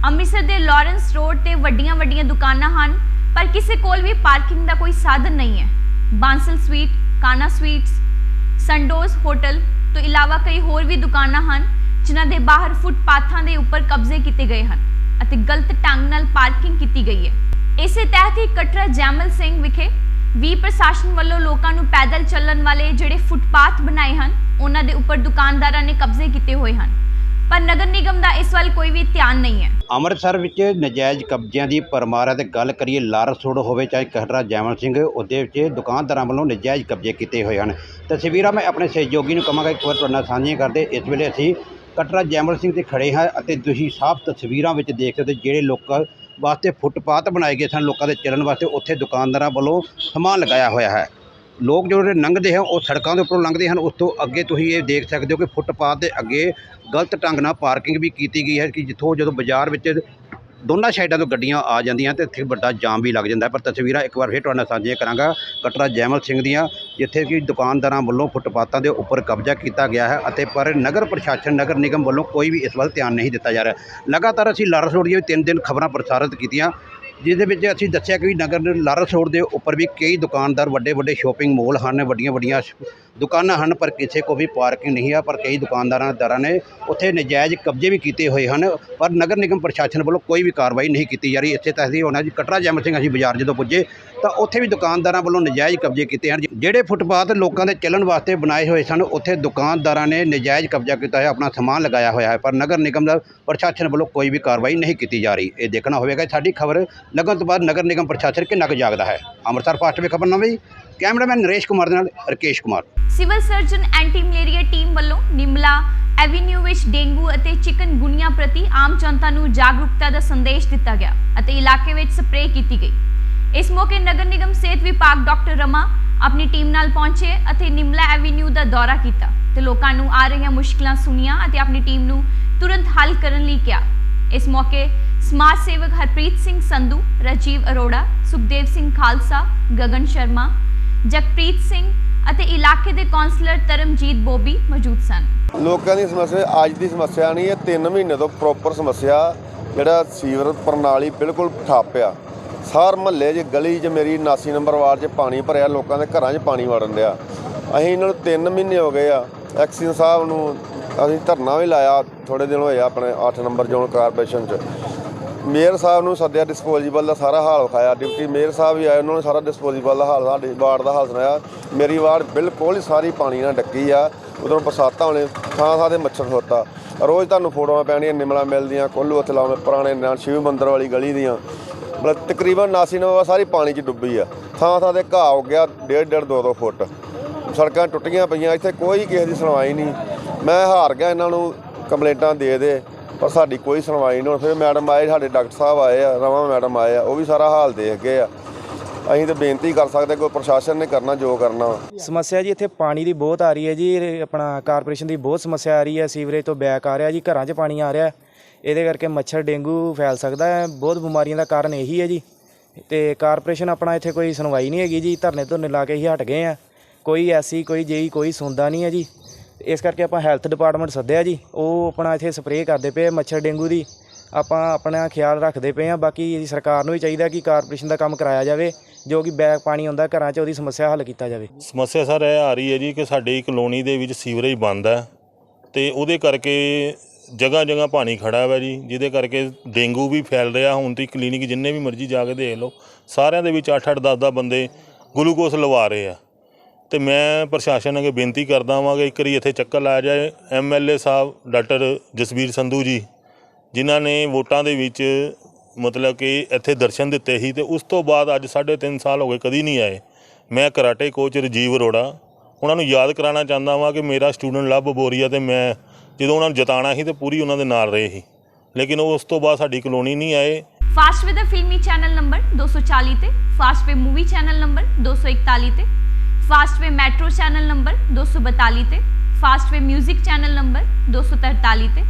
ਅੰਮ੍ਰਿਤਸਰ ਦੇ ਲਾਰੈਂਸ ਰੋਡ ਤੇ ਵੱਡੀਆਂ-ਵੱਡੀਆਂ ਦੁਕਾਨਾਂ ਹਨ, ਪਰ ਕਿਸੇ ਕੋਲ ਵੀ ਪਾਰਕਿੰਗ ਦਾ ਕੋਈ ਸਾਧਨ ਨਹੀਂ ਹੈ। Bansal sweet, Kana sweets, Sandoz hotel ਤੋਂ ਇਲਾਵਾ ਕਈ ਹੋਰ ਵੀ ਦੁਕਾਨਾਂ ਹਨ, ਜਿਨ੍ਹਾਂ ਦੇ ਬਾਹਰ ਫੁੱਟਪਾਥਾਂ ਦੇ ਉੱਪਰ ਕਬਜ਼ੇ ਕੀਤੇ ਗਏ ਹਨ ਅਤੇ ਗਲਤ ਢੰਗ ਨਾਲ ਪਾਰਕਿੰਗ ਕੀਤੀ ਗਈ ਹੈ। ਇਸੇ ਤਹਿਤ ਹੀ ਕਟਰਾ ਜੈਮਲ ਸਿੰਘ ਵਿਖੇ ਵੀ ਪ੍ਰਸ਼ਾਸਨ ਵੱਲੋਂ ਲੋਕਾਂ ਨੂੰ ਪੈਦਲ ਚੱਲਣ ਵਾਲੇ ਜਿਹੜੇ ਫੁੱਟਪਾਥ ਬਣਾਏ ਹਨ, ਉਹਨਾਂ ਦੇ ਉੱਪਰ ਦੁਕਾਨਦਾਰਾਂ ਨੇ ਕਬਜ਼ੇ ਕੀਤੇ ਹੋਏ ਹਨ। ਪਰ ਨਗਰ ਨਿਗਮ ਦਾ ਇਸ ਵੱਲ ਕੋਈ ਵੀ ਧਿਆਨ ਨਹੀਂ ਹੈ।
ਅੰਮ੍ਰਿਤਸਰ ਵਿੱਚ ਨਜਾਇਜ਼ ਕਬਜ਼ਿਆਂ ਦੀ ਪਰਮਾਰਾ ਤੇ ਗੱਲ ਕਰੀਏ ਲਾਰਸੋੜ ਹੋਵੇ ਚਾਹੇ ਕਹਟਰਾ ਜੈਮਲ ਸਿੰਘ, ਉਹਦੇ ਵਿੱਚ ਦੁਕਾਨਦਾਰਾਂ ਵੱਲੋਂ ਨਜਾਇਜ਼ ਕਬਜ਼ੇ ਕੀਤੇ ਹੋਏ ਹਨ। ਤਸਵੀਰਾਂ ਮੈਂ ਆਪਣੇ ਸਹਿਯੋਗੀ ਨੂੰ ਕਹਾਂਗਾ, ਇੱਕ ਵਾਰ ਤੁਹਾਡੇ ਨਾਲ ਸਾਂਝੀਆਂ ਕਰਦੇ, ਇਸ ਵੇਲੇ ਅਸੀਂ ਕਟਰਾ ਜੈਮਲ ਸਿੰਘ ਤੇ ਖੜੇ ਹਾਂ ਅਤੇ ਤੁਸੀਂ ਸਾਫ਼ ਤਸਵੀਰਾਂ ਵਿੱਚ ਦੇਖ ਸਕਦੇ ਹੋ ਜਿਹੜੇ ਲੋਕਾਂ ਵਾਸਤੇ ਫੁੱਟਪਾਥ ਬਣਾਏ ਗਏ ਸਨ, ਲੋਕਾਂ ਦੇ ਚੱਲਣ ਵਾਸਤੇ ਉੱਥੇ ਦੁਕਾਨਦਾਰਾਂ ਵੱਲੋਂ ਸਮਾਨ ਲਗਾਇਆ ਹੋਇਆ ਹੈ। ਲੋਕ ਜਿਹੜੇ ਲੰਘਦੇ ਹਨ ਉਹ ਸੜਕਾਂ ਦੇ ਉੱਪਰੋਂ ਲੰਘਦੇ ਹਨ। ਉਸ ਤੋਂ ਅੱਗੇ ਤੁਸੀਂ ਇਹ ਦੇਖ ਸਕਦੇ ਹੋ ਕਿ ਫੁੱਟਪਾਥ ਦੇ ਅੱਗੇ ਗਲਤ ਢੰਗ ਨਾਲ ਪਾਰਕਿੰਗ ਵੀ ਕੀਤੀ ਗਈ ਹੈ ਕਿ ਜਿੱਥੋਂ ਜਦੋਂ ਬਾਜ਼ਾਰ ਵਿੱਚ ਦੋਨਾਂ ਸਾਈਡਾਂ ਤੋਂ ਗੱਡੀਆਂ ਆ ਜਾਂਦੀਆਂ, ਤੇ ਇੱਥੇ ਵੱਡਾ ਜਾਮ ਵੀ ਲੱਗ ਜਾਂਦਾ ਪਰ ਤਸਵੀਰਾਂ ਇੱਕ ਵਾਰ ਫਿਰ ਤੁਹਾਡੇ ਨਾਲ ਸਾਂਝੀਆਂ ਕਰਾਂਗਾ। ਕਟਰਾ ਜੈਮਲ ਸਿੰਘ ਦੀਆਂ, ਜਿੱਥੇ ਕਿ ਦੁਕਾਨਦਾਰਾਂ ਵੱਲੋਂ ਫੁੱਟਪਾਥਾਂ ਦੇ ਉੱਪਰ ਕਬਜ਼ਾ ਕੀਤਾ ਗਿਆ ਹੈ ਅਤੇ ਪਰ ਨਗਰ ਪ੍ਰਸ਼ਾਸਨ, ਨਗਰ ਨਿਗਮ ਵੱਲੋਂ ਕੋਈ ਵੀ ਇਸ ਵੱਲ ਧਿਆਨ ਨਹੀਂ ਦਿੱਤਾ ਜਾ ਰਿਹਾ। ਲਗਾਤਾਰ ਅਸੀਂ ਲਾਰਸ ਦੀਆਂ ਵੀ ਤਿੰਨ ਦਿਨ ਖਬਰਾਂ ਪ੍ਰਸਾਰਿਤ ਕੀਤੀਆਂ। ਜਿਹਦੇ ਵਿੱਚ ਅਸੀਂ ਦੱਸਿਆ ਕਿ ਨਗਰ ਲਾਰਸ ਰੋਡ ਦੇ ਉੱਪਰ ਵੀ ਕਈ ਦੁਕਾਨਦਾਰ ਵੱਡੇ ਵੱਡੇ ਸ਼ੋਪਿੰਗ ਮੋਲ ਹਨ ਵੱਡੀਆਂ ਵੱਡੀਆਂ ਦੁਕਾਨਾਂ ਹਨ, ਪਰ ਕਿਸੇ ਕੋਲ ਵੀ ਪਾਰਕਿੰਗ ਨਹੀਂ ਆ, ਪਰ ਕਈ ਦੁਕਾਨਦਾਰਾਂ ਦਾਰਾਂ ਨੇ ਉੱਥੇ ਨਜਾਇਜ਼ ਕਬਜ਼ੇ ਵੀ ਕੀਤੇ ਹੋਏ ਹਨ, ਪਰ ਨਗਰ ਨਿਗਮ ਪ੍ਰਸ਼ਾਸਨ ਵੱਲੋਂ ਕੋਈ ਵੀ ਕਾਰਵਾਈ ਨਹੀਂ ਕੀਤੀ ਜਾ ਰਹੀ। ਇੱਥੇ ਤੱਕ ਦੀ ਹੋਣਾ ਜੀ ਕਟਰਾ ਜੈਮਲ ਸਿੰਘ ਅਸੀਂ ਬਾਜ਼ਾਰ ਜਦੋਂ ਪੁੱਜੇ, ਤਾਂ ਉੱਥੇ ਵੀ ਦੁਕਾਨਦਾਰਾਂ ਵੱਲੋਂ ਨਜਾਇਜ਼ ਕਬਜ਼ੇ ਕੀਤੇ ਹਨ। ਜਿਹੜੇ ਫੁੱਟਪਾਥ ਲੋਕਾਂ ਦੇ ਚੱਲਣ ਵਾਸਤੇ ਬਣਾਏ ਹੋਏ ਸਨ, ਉੱਥੇ ਦੁਕਾਨਦਾਰਾਂ ਨੇ ਨਜਾਇਜ਼ ਕਬਜ਼ਾ ਕੀਤਾ ਹੈ ਆਪਣਾ ਸਮਾਨ ਲਗਾਇਆ ਹੋਇਆ ਹੈ, ਪਰ ਨਗਰ ਨਿਗਮ ਦਾ ਪ੍ਰਸ਼ਾਸਨ ਵੱਲੋਂ ਕੋਈ ਵੀ ਕਾਰਵਾਈ ਨਹੀਂ ਕੀਤੀ ਜਾ ਰਹੀ। ਇਹ ਦੇਖਣਾ ਹੋਵੇਗਾ ਕਿ ਸਾਡੀ ਖਬਰ ਲੱਗਣ ਤੋਂ ਬਾਅਦ ਨਗਰ ਨਿਗਮ ਪ੍ਰਸ਼ਾਸਨ ਕਿੰਨਾ ਕੁ ਜਾਗਦਾ ਹੈ। ਅੰਮ੍ਰਿਤਸਰ ਫਾਸਟ ਵੇ ਖਬਰ ਨਵੇਂ ਕੈਮਰਾਮੈਨ ਨਰੇਸ਼ ਕੁਮਾਰ ਦੇ ਨਾਲ Rakesh Kumar.
Civil surgeon anti malaria team ਵੱਲੋਂ ਨਿਮਲਾ ਐਵੀਨਿਊ ਵਿੱਚ ਡੇਂਗੂ ਅਤੇ ਚਿਕਨਗੁਨੀਆ ਪ੍ਰਤੀ ਆਮ ਜਨਤਾ ਨੂੰ ਜਾਗਰੂਕਤਾ ਦਾ ਸੰਦੇਸ਼ ਦਿੱਤਾ ਗਿਆ ਅਤੇ ਇਲਾਕੇ ਵਿੱਚ ਸਪਰੇਅ ਕੀਤੀ ਗਈ। ਇਸ ਮੌਕੇ ਨਗਰ ਨਿਗਮ ਸਿਹਤ ਵਿਭਾਗ ਡਾਕਟਰ ਰਮਾ ਆਪਣੀ ਟੀਮ ਨਾਲ ਪਹੁੰਚੇ ਅਤੇ ਨਿਮਲਾ ਐਵੀਨਿਊ ਦਾ ਦੌਰਾ ਕੀਤਾ ਤੇ ਲੋਕਾਂ ਨੂੰ ਆ ਰਹੀਆਂ ਮੁਸ਼ਕਲਾਂ ਸੁਣੀਆਂ ਅਤੇ ਆਪਣੀ ਟੀਮ ਨੂੰ ਤੁਰੰਤ ਹੱਲ ਕਰਨ ਲਈ ਕਿਹਾ। ਇਸ ਮੌਕੇ ਸਮਾਜ ਸੇਵਕ ਹਰਪ੍ਰੀਤ ਸਿੰਘ ਸੰਧੂ, ਰਾਜੀਵ ਅਰੋੜਾ, ਸੁਖਦੇਵ ਸਿੰਘ ਖਾਲਸਾ, ਗਗਨ ਸ਼ਰਮਾ ਜਗਪ੍ਰੀਤ ਸਿੰਘ ਅਤੇ ਇਲਾਕੇ ਦੇ ਕੌਂਸਲਰ ਧਰਮਜੀਤ ਬੋਬੀ ਮੌਜੂਦ ਸਨ।
ਲੋਕਾਂ ਦੀ ਸਮੱਸਿਆ, ਅੱਜ ਦੀ ਸਮੱਸਿਆ ਨਹੀਂ ਇਹ 3 ਮਹੀਨੇ ਤੋਂ ਪ੍ਰੋਪਰ ਸਮੱਸਿਆ, ਜਿਹੜਾ ਸੀਵਰ ਪ੍ਰਣਾਲੀ ਬਿਲਕੁਲ ਠੱਪ ਆ। ਸਾਰ ਮਹੱਲੇ 'ਚ ਗਲੀ 'ਚ ਮੇਰੀ 79 ਨੰਬਰ ਵਾਰਡ 'ਚ ਪਾਣੀ ਭਰਿਆ, ਲੋਕਾਂ ਦੇ ਘਰਾਂ 'ਚ ਪਾਣੀ ਵੜਨ ਡਿਆ। ਅਸੀਂ ਇਹਨਾਂ ਨੂੰ 3 ਮਹੀਨੇ ਹੋ ਗਏ ਆ। ਐਕਸੀਅਨ ਸਾਹਿਬ ਨੂੰ ਅਸੀਂ ਧਰਨਾ ਵੀ ਲਾਇਆ ਥੋੜੇ ਦਿਨ ਹੋਏ ਆ ਆਪਣੇ 8 ਨੰਬਰ ਜ਼ੋਨ ਕਾਰਪੋਰੇਸ਼ਨ 'ਚ। ਮੇਅਰ ਸਾਹਿਬ ਨੂੰ ਸੱਦਿਆ ਡਿਸਪੋਜ਼ੇਬਲ ਦਾ ਸਾਰਾ ਹਾਲ ਵਿਖਾਇਆ। ਡਿਪਟੀ ਮੇਅਰ ਸਾਹਿਬ ਵੀ ਆਏ, ਉਹਨਾਂ ਨੇ ਸਾਰਾ ਡਿਸਪੋਜ਼ੇਬਲ ਦਾ ਹਾਲ, ਸਾਡੇ ਵਾਰਡ ਦਾ ਹਾਲ ਸੁਣਾਇਆ। ਮੇਰੀ ਵਾਰਡ ਬਿਲਕੁਲ ਹੀ ਸਾਰੀ ਪਾਣੀ ਨਾਲ ਡੱਕੀ ਆ, ਉਧਰੋਂ ਬਰਸਾਤਾਂ ਹੋਣੇ ਥਾਂ ਥਾਂ ਤੇ ਮੱਛਰ ਖੋਤਾ। ਰੋਜ਼ ਤੁਹਾਨੂੰ ਫੋਟੋਆਂ ਪੈਣੀਆਂ, ਨਿਮਲਾ ਮਿਲਦੀਆਂ, ਕੁੱਲੂ ਉੱਥੇ ਲਾਵੇਂ ਪੁਰਾਣੇ ਨਾਲ ਸ਼ਿਵ ਮੰਦਰ ਵਾਲੀ ਗਲੀ ਦੀਆਂ। ਮਤਲਬ ਤਕਰੀਬਨ 79 ਨੰਬਰ ਸਾਰੀ ਪਾਣੀ 'ਚ ਡੁੱਬੀ ਆ। ਥਾਂ ਥਾਂ ਤੇ ਘਾਹ ਹੋ ਗਿਆ, ਡੇਢ ਡੇਢ ਦੋ ਦੋ ਫੁੱਟ। ਸੜਕਾਂ ਟੁੱਟੀਆਂ ਪਈਆਂ, ਇੱਥੇ ਕੋਈ ਕਿਸੇ ਦੀ ਸੁਣਵਾਈ ਨਹੀਂ। ਮੈਂ ਹਾਰ ਗਿਆ ਇਹਨਾਂ ਨੂੰ ਕੰਪਲੇਂਟਾਂ ਦੇ ਦੇ। ਪਰ ਸਾਡੀ ਕੋਈ ਸੁਣਵਾਈ ਨਹੀਂ ਹੁਣ ਫਿਰ ਮੈਡਮ ਆਏ, ਸਾਡੇ ਡਾਕਟਰ ਸਾਹਿਬ ਆਏ ਆ ਰਮਾ ਮੈਡਮ ਆਏ ਆ, ਉਹ ਵੀ ਸਾਰਾ ਹਾਲ ਦੇਖ ਗਏ ਆ। ਅਸੀਂ ਤਾਂ ਬੇਨਤੀ ਕਰ ਸਕਦੇ ਕੋਈ ਪ੍ਰਸ਼ਾਸਨ ਨੇ ਕਰਨਾ, ਜੋ ਕਰਨਾ ਵਾ।
ਸਮੱਸਿਆ ਜੀ, ਇੱਥੇ ਪਾਣੀ ਦੀ ਬਹੁਤ ਆ ਰਹੀ ਹੈ ਜੀ ਆਪਣਾ ਕਾਰਪੋਰੇਸ਼ਨ ਦੀ ਬਹੁਤ ਸਮੱਸਿਆ ਆ ਰਹੀ ਹੈ, ਸੀਵਰੇਜ ਤੋਂ ਬੈਕ ਆ ਰਿਹਾ ਜੀ, ਘਰਾਂ 'ਚ ਪਾਣੀ ਆ ਰਿਹਾ। ਇਹਦੇ ਕਰਕੇ ਮੱਛਰ, ਡੇਂਗੂ ਫੈਲ ਸਕਦਾ ਹੈ। ਬਹੁਤ ਬਿਮਾਰੀਆਂ ਦਾ ਕਾਰਨ ਇਹੀ ਹੈ ਜੀ। ਤੇ ਕਾਰਪੋਰੇਸ਼ਨ ਆਪਣਾ ਇੱਥੇ ਕੋਈ ਸੁਣਵਾਈ ਨਹੀਂ ਹੈਗੀ ਜੀ, ਧਰਨੇ ਧੁਰਨੇ ਲਾ ਕੇ ਹੀ ਹਟ ਗਏ ਆ। ਕੋਈ ਐਸੀ, ਕੋਈ ਜੇਈ, ਕੋਈ ਸੁਣਦਾ ਨਹੀਂ ਹੈ ਜੀ। ਇਸ ਕਰਕੇ ਆਪਾਂ ਹੈਲਥ ਡਿਪਾਰਟਮੈਂਟ ਸੱਦਿਆ ਜੀ। ਉਹ ਆਪਣਾ ਇੱਥੇ ਸਪਰੇਅ ਕਰਦੇ ਪਏ ਆ ਮੱਛਰ ਡੇਂਗੂ ਦੀ। ਆਪਾਂ ਆਪਣਾ ਖਿਆਲ ਰੱਖਦੇ ਪਏ ਆ। ਬਾਕੀ ਸਰਕਾਰ ਨੂੰ ਵੀ ਚਾਹੀਦਾ ਕਿ ਕਾਰਪੋਰੇਸ਼ਨ ਦਾ ਕੰਮ ਕਰਾਇਆ ਜਾਵੇ, ਜੋ ਕਿ ਬੈਕ ਪਾਣੀ ਆਉਂਦਾ ਘਰਾਂ 'ਚ ਉਹਦੀ ਸਮੱਸਿਆ ਹੱਲ ਕੀਤਾ ਜਾਵੇ।
ਸਮੱਸਿਆ ਸਰ ਇਹ ਆ ਰਹੀ ਹੈ ਜੀ ਕਿ ਸਾਡੀ ਕਲੋਨੀ ਦੇ ਵਿੱਚ ਸੀਵਰੇਜ ਬੰਦ ਹੈ ਤੇ ਉਹਦੇ ਕਰਕੇ ਜਗ੍ਹਾ ਜਗ੍ਹਾ ਪਾਣੀ ਖੜਾ ਹੈ ਜੀ, ਜਿਹਦੇ ਕਰਕੇ ਡੇਂਗੂ ਵੀ ਫੈਲ ਰਿਹਾ। ਹੁਣ ਤੁਸੀਂ ਕਲੀਨਿਕ ਜਿੰਨੇ ਵੀ ਮਰਜ਼ੀ ਜਾ ਕੇ ਦੇਖ ਲਓ, ਸਾਰਿਆਂ ਦੇ ਵਿੱਚ 8-8 10-10 ਬੰਦੇ ਗਲੂਕੋਸ ਲਵਾ ਰਹੇ ਆ। ਤੇ ਮੈਂ ਪ੍ਰਸ਼ਾਸਨ ਅੱਗੇ ਬੇਨਤੀ ਕਰਦਾ ਵਾਂ ਕਿ ਇੱਕ ਵਾਰੀ ਇੱਥੇ ਚੱਕਰ ਲਾਇਆ ਜਾਏ। ਐਮਐਲਏ ਸਾਹਿਬ, ਡਾਕਟਰ ਜਸਵੀਰ ਸੰਧੂ ਜੀ, ਜਿਨ੍ਹਾਂ ਨੇ ਵੋਟਾਂ ਦੇ ਵਿੱਚ ਮਤਲਬ ਕਿ ਇੱਥੇ ਦਰਸ਼ਨ ਦਿੱਤੇ ਸੀ ਤੇ ਉਸ ਤੋਂ ਬਾਅਦ ਅੱਜ 3.5 ਸਾਲ ਹੋ ਗਏ ਕਦੀ ਨਹੀਂ ਆਏ। ਮੈਂ ਕਰਾਟੇ ਕੋਚ ਰਜੀਵ ਅਰੋੜਾ। ਉਹਨਾਂ ਨੂੰ ਯਾਦ ਕਰਾਉਣਾ ਚਾਹੁੰਦਾ ਵਾਂ ਕਿ ਮੇਰਾ ਸਟੂਡੈਂਟ ਲਵ ਬੋਰੀਆ ਤੇ ਮੈਂ ਜਦੋਂ ਉਹਨਾਂ ਨੂੰ ਜਿਤਾਉਣਾ ਸੀ ਤੇ ਪੂਰੀ ਉਹਨਾਂ ਦੇ ਨਾਲ ਰਹੇ ਸੀ। ਲੇਕਿਨ ਉਹ ਉਸ ਤੋਂ ਬਾਅਦ ਸਾਡੀ ਕਲੋਨੀ ਨਹੀਂ ਆਏ।
ਫਾਸਟਵੇ ਦਾ ਫਿਲਮੀ ਚੈਨਲ ਨੰਬਰ 240 ਤੇ ਫਾਸਟਵੇ ਮੂਵੀ ਚੈਨਲ ਨੰਬਰ 241 ਤੇ। ਫਾਸਟਵੇ ਮੈਟਰੋ ਚੈਨਲ ਨੰਬਰ 242 ਤੇ ਫਾਸਟਵੇ 뮤직 ਚੈਨਲ ਨੰਬਰ 243 ਤੇ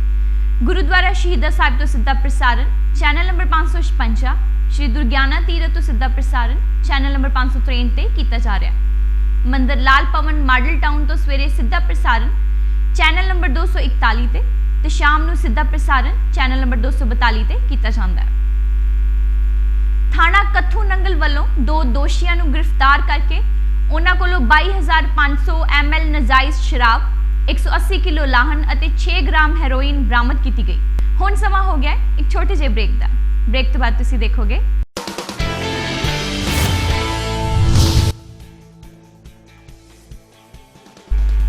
ਗੁਰਦੁਆਰਾ ਸ਼ਹੀਦਾ ਸਾਹਿਬ ਤੋਂ ਸਿੱਧਾ ਪ੍ਰਸਾਰਣ ਚੈਨਲ ਨੰਬਰ 556 ਸ਼੍ਰੀ ਦੁਰਗਿਆਨਾ ਤੀਰਥ ਤੋਂ ਸਿੱਧਾ ਪ੍ਰਸਾਰਣ ਚੈਨਲ ਨੰਬਰ 563 ਤੇ ਕੀਤਾ ਜਾ ਰਿਹਾ ਹੈ। ਮੰਦਰ ਲਾਲ ਪਵਨ ਮਾਡਲ ਟਾਊਨ ਤੋਂ ਸਵੇਰੇ ਸਿੱਧਾ ਪ੍ਰਸਾਰਣ ਚੈਨਲ ਨੰਬਰ 241 ਤੇ ਤੇ ਸ਼ਾਮ ਨੂੰ ਸਿੱਧਾ ਪ੍ਰਸਾਰਣ ਚੈਨਲ ਨੰਬਰ 242 ਤੇ ਕੀਤਾ ਜਾਂਦਾ ਹੈ। ਥਾਣਾ ਕੱਥੂ ਨੰਗਲ ਵੱਲੋਂ ਦੋ ਦੋਸ਼ੀਆਂ ਨੂੰ ਗ੍ਰਿਫਤਾਰ ਕਰਕੇ ਉਹਨਾਂ ਕੋਲੋਂ 22500 ml ਨਜਾਇਜ਼ ਸ਼ਰਾਬ 180 ਕਿਲੋ ਲਾਹਨ ਅਤੇ 6 ਗ੍ਰਾਮ ਹੈਰੋਇਨ ਬਰਾਮਦ ਕੀਤੀ ਗਈ। ਹੁਣ ਸਮਾਂ ਹੋ ਗਿਆ ਇੱਕ ਛੋਟੇ ਜਿਹੇ ਬ੍ਰੇਕ ਦਾ। ਬ੍ਰੇਕ ਤੋਂ ਬਾਅਦ ਤੁਸੀਂ ਦੇਖੋਗੇ।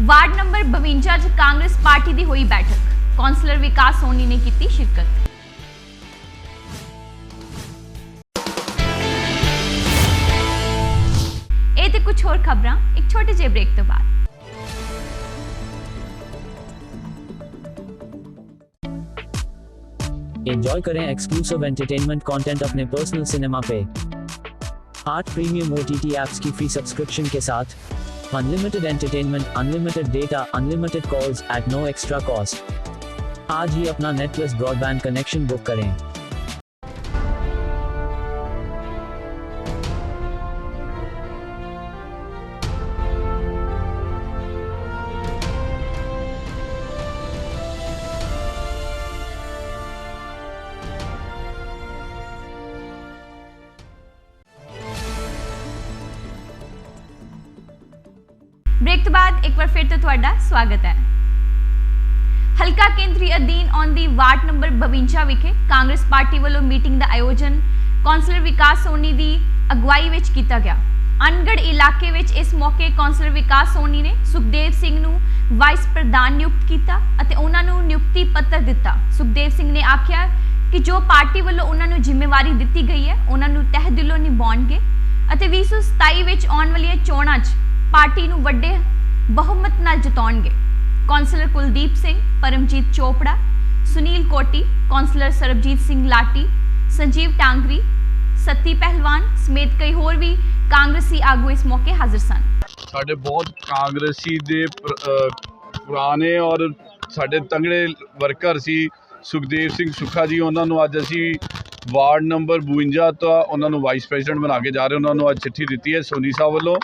ਵਾਰਡ ਨੰਬਰ 52 ਚ ਕਾਂਗਰਸ ਪਾਰਟੀ ਦੀ ਹੋਈ ਬੈਠਕ। ਕੌਂਸਲਰ ਵਿਕਾਸ ਸੋਨੀ ਨੇ ਕੀਤੀ ਸ਼ਿਰਕਤ। ਕੁਝ ਹੋਰ ਖਬਰਾਂ ਇੱਕ ਛੋਟੇ ਜਿਹੇ ਬ੍ਰੇਕ ਤੋਂ ਬਾਅਦ
एंजॉय करें एक्सक्लूसिव एंटरटेनमेंट कंटेंट अपने पर्सनल सिनेमा पे आठ प्रीमियम ओ टी एप्स की फ्री सब्सक्रिप्शन के साथ unlimited entertainment unlimited data unlimited calls at no extra cost आज ही अपना net plus broadband connection book करें
ਸਵਾਗਤ ਹੈ। ਹਲਕਾ ਕੇਂਦਰੀ ਅਧੀਨ ਆਉਂਦੀ ਵਾਰਡ ਨੰਬਰ 52 ਵਿਖੇ ਕਾਂਗਰਸ ਪਾਰਟੀ ਵੱਲੋਂ ਮੀਟਿੰਗ ਦਾ ਆਯੋਜਨ ਕੌਂਸਲਰ ਵਿਕਾਸ ਸੋਨੀ ਦੀ ਅਗਵਾਈ ਵਿੱਚ ਕੀਤਾ ਗਿਆ। ਅਨਗੜ ਇਲਾਕੇ ਵਿੱਚ ਇਸ ਮੌਕੇ ਕੌਂਸਲਰ ਵਿਕਾਸ ਸੋਨੀ ਨੇ ਸੁਖਦੇਵ ਸਿੰਘ ਨੂੰ ਵਾਈਸ ਪ੍ਰਧਾਨ ਨਿਯੁਕਤ ਕੀਤਾ ਅਤੇ ਉਹਨਾਂ ਨੂੰ ਨਿਯੁਕਤੀ ਪੱਤਰ ਦਿੱਤਾ। ਸੁਖਦੇਵ ਸਿੰਘ ਨੇ ਆਖਿਆ ਕਿ ਜੋ ਪਾਰਟੀ ਵੱਲੋਂ ਉਹਨਾਂ ਨੂੰ ਜ਼ਿੰਮੇਵਾਰੀ ਦਿੱਤੀ ਗਈ ਹੈ, ਉਹਨਾਂ ਨੂੰ ਤਹਿ ਦਿਲੋਂ ਨਿਭਾਉਣਗੇ ਅਤੇ 2027 ਵਿੱਚ ਆਉਣ ਵਾਲੀਆਂ ਚੋਣਾਂ 'ਚ ਪਾਰਟੀ ਨੂੰ ਵੱਡੇ ਬਹੁਮਤ ਨਾਲ ਜਿਤਾਉਣਗੇ। ਕੌਂਸਲਰ ਕੁਲਦੀਪ ਸਿੰਘ, ਪਰਮਜੀਤ ਚੋਪੜਾ, ਸੁਨੀਲ ਕੋਟੀ, ਕੌਂਸਲਰ ਸਰਬਜੀਤ ਸਿੰਘ ਲਾਟੀ, ਸੰਜੀਵ ਟਾਂਗਰੀ, ਸੱਤੀ ਪਹਿਲਵਾਨ ਸਮੇਤ ਕਈ ਹੋਰ ਵੀ ਕਾਂਗਰਸੀ ਆਗੂ ਇਸ ਮੌਕੇ ਹਾਜ਼ਰ ਸਨ।
ਸਾਡੇ ਬਹੁਤ ਕਾਂਗਰਸੀ ਦੇ ਪੁਰਾਣੇ ਔਰ ਸਾਡੇ ਤੰਗੜੇ ਵਰਕਰ ਸੀ ਸੁਖਦੇਵ ਸਿੰਘ ਸੁਖਾ ਜੀ, ਉਹਨਾਂ ਨੂੰ ਅੱਜ ਅਸੀਂ ਵਾਰਡ ਨੰਬਰ 52 ਤੋਂ ਉਹਨਾਂ ਨੂੰ ਵਾਈਸ ਪ੍ਰੈਜ਼ੀਡੈਂਟ ਬਣਾ ਕੇ ਜਾ ਰਹੇ ਉਹਨਾਂ ਨੂੰ ਅੱਜ ਚਿੱਠੀ ਦਿੱਤੀ ਹੈ ਸੋਨੀ ਸਾਹਿਬ ਵੱਲੋਂ।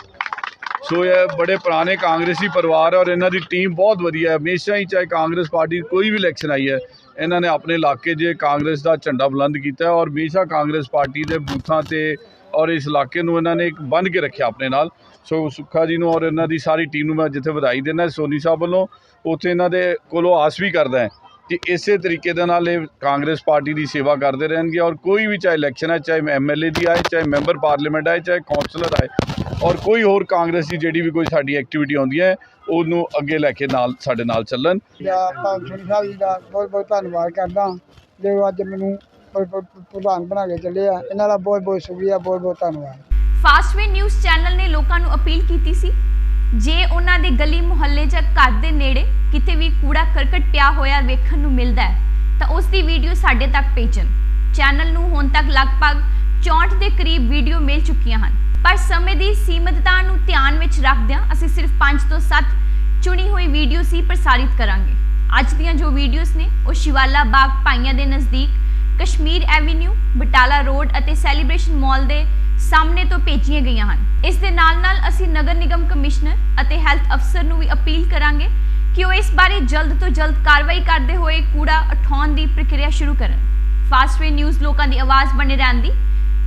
ਸੋ ਇਹ ਬੜੇ ਪੁਰਾਣੇ ਕਾਂਗਰਸੀ ਪਰਿਵਾਰ ਹੈ ਔਰ ਇਹਨਾਂ ਦੀ ਟੀਮ ਬਹੁਤ ਵਧੀਆ ਹੈ। ਹਮੇਸ਼ਾ ਹੀ ਚਾਹੇ ਕਾਂਗਰਸ ਪਾਰਟੀ ਕੋਈ ਵੀ ਇਲੈਕਸ਼ਨ ਆਈ ਹੈ, ਇਹਨਾਂ ਨੇ ਆਪਣੇ ਇਲਾਕੇ 'ਚ ਕਾਂਗਰਸ ਦਾ ਝੰਡਾ ਬੁਲੰਦ ਕੀਤਾ ਔਰ ਹਮੇਸ਼ਾ ਕਾਂਗਰਸ ਪਾਰਟੀ ਦੇ ਬੂਥਾਂ ਤੇ ਔਰ ਇਸ ਇਲਾਕੇ ਨੂੰ ਇਹਨਾਂ ਨੇ ਇੱਕ ਬੰਨ੍ਹ ਕੇ ਰੱਖਿਆ ਆਪਣੇ ਨਾਲ। ਸੋ ਸੁੱਖਾ ਜੀ ਨੂੰ ਔਰ ਇਹਨਾਂ ਦੀ ਸਾਰੀ ਟੀਮ ਨੂੰ ਮੈਂ ਜਿੱਥੇ ਵਧਾਈ ਦਿੰਦਾ ਸੋਨੀ ਸਾਹਿਬ ਵੱਲੋਂ ਉੱਥੇ ਇਹਨਾਂ ਦੇ ਕੋਲੋਂ ਆਸ ਵੀ ਕਰਦਾ ਹੈ ਕਿ ਇਸੇ ਤਰੀਕੇ ਦੇ ਨਾਲ ਇਹ ਕਾਂਗਰਸ ਪਾਰਟੀ ਦੀ ਸੇਵਾ ਕਰਦੇ ਰਹਿਣਗੇ ਔਰ ਕੋਈ ਵੀ ਚਾਹੇ ਇਲੈਕਸ਼ਨ ਹੈ ਚਾਹੇ ਐਮਐਲਏ ਦੀ ਆਏ, ਚਾਹੇ ਮੈਂਬਰ ਪਾਰਲੀਮੈਂਟ ਆਏ, ਚਾਹੇ ਕੌਂਸਲਰ ਆਏ ਔਰ ਕੋਈ ਹੋਰ ਕਾਂਗਰਸ ਦੀ ਜਿਹੜੀ ਵੀ ਕੋਈ ਸਾਡੀ ਐਕਟੀਵਿਟੀ ਆਉਂਦੀ ਹੈ ਉਹਨੂੰ ਅੱਗੇ ਲੈ ਕੇ ਨਾਲ ਸਾਡੇ ਨਾਲ ਚੱਲਣ।
ਜਾਂ ਪੰਚਣੀ ਸਾਹਿਬ ਜੀ ਦਾ ਬਹੁਤ ਬਹੁਤ ਧੰਨਵਾਦ ਕਰਦਾ ਜੋ ਅੱਜ ਮੈਨੂੰ ਪ- ਪ- ਪ੍ਰਧਾਨ ਬਣਾ ਕੇ ਚੱਲੇ ਆ। ਇਹਨਾਂ ਦਾ ਬਹੁਤ ਬਹੁਤ ਸ਼ੁਕਰੀਆ ਬਹੁਤ ਬਹੁਤ ਧੰਨਵਾਦ।
ਫਾਸਟਵੇ ਨਿਊਜ਼ ਚੈਨਲ ਨੇ ਲੋਕਾਂ ਨੂੰ ਅਪੀਲ ਕੀਤੀ ਸੀ ਜੇ ਉਹਨਾਂ ਦੇ ਗਲੀ ਮੁਹੱਲੇ ਜਾਂ ਘਰ ਦੇ ਨੇੜੇ ਕਿਤੇ ਵੀ ਕੂੜਾ ਕਰਕਟ ਪਿਆ ਹੋਇਆ ਵੇਖਣ ਨੂੰ ਮਿਲਦਾ ਹੈ ਤਾਂ ਉਸ ਦੀ ਵੀਡੀਓ ਸਾਡੇ ਤੱਕ ਭੇਜਣ। ਚੈਨਲ ਨੂੰ ਹੁਣ ਤੱਕ ਲਗਭਗ 64 ਦੇ ਕਰੀਬ ਵੀਡੀਓ ਮਿਲ ਚੁੱਕੀਆਂ ਹਨ। ਪਰ ਸਮੇਂ ਦੀ ਸੀਮਤਤਾ ਨੂੰ ਧਿਆਨ ਵਿੱਚ ਰੱਖਦਿਆਂ ਅਸੀਂ ਸਿਰਫ 5 ਤੋਂ 7 ਚੁਣੀ ਹੋਈ ਵੀਡੀਓਜ਼ ਹੀ ਪ੍ਰਸਾਰਿਤ ਕਰਾਂਗੇ। ਅੱਜ ਦੀਆਂ ਜੋ ਵੀਡੀਓਜ਼ ਨੇ, ਉਹ ਸ਼ਿਵਾਲਾ ਬਾਗ ਪਾਈਆਂ ਦੇ ਨਜ਼ਦੀਕ, ਕਸ਼ਮੀਰ ਐਵੀਨਿਊ, ਬਟਾਲਾ ਰੋਡ ਅਤੇ ਸੈਲੀਬ੍ਰੇਸ਼ਨ ਮਾਲ ਦੇ ਸਾਹਮਣੇ ਤੋਂ ਭੇਜੀਆਂ ਗਈਆਂ ਹਨ। ਇਸ ਦੇ ਨਾਲ-ਨਾਲ ਅਸੀਂ ਨਗਰ ਨਿਗਮ ਕਮਿਸ਼ਨਰ ਅਤੇ ਹੈਲਥ ਅਫਸਰ ਨੂੰ ਵੀ ਅਪੀਲ ਕਰਾਂਗੇ ਕਿ ਉਹ ਇਸ ਬਾਰੇ ਜਲਦ ਤੋਂ ਜਲਦ ਕਾਰਵਾਈ ਕਰਦੇ ਹੋਏ ਕੂੜਾ ਉਠਾਉਣ ਦੀ ਪ੍ਰਕਿਰਿਆ ਸ਼ੁਰੂ ਕਰਨ। ਫਾਸਟਵੇ ਨਿਊਜ਼ ਲੋਕਾਂ ਦੀ ਆਵਾਜ਼ ਬਣੇ ਰਹਿਣ ਦੀ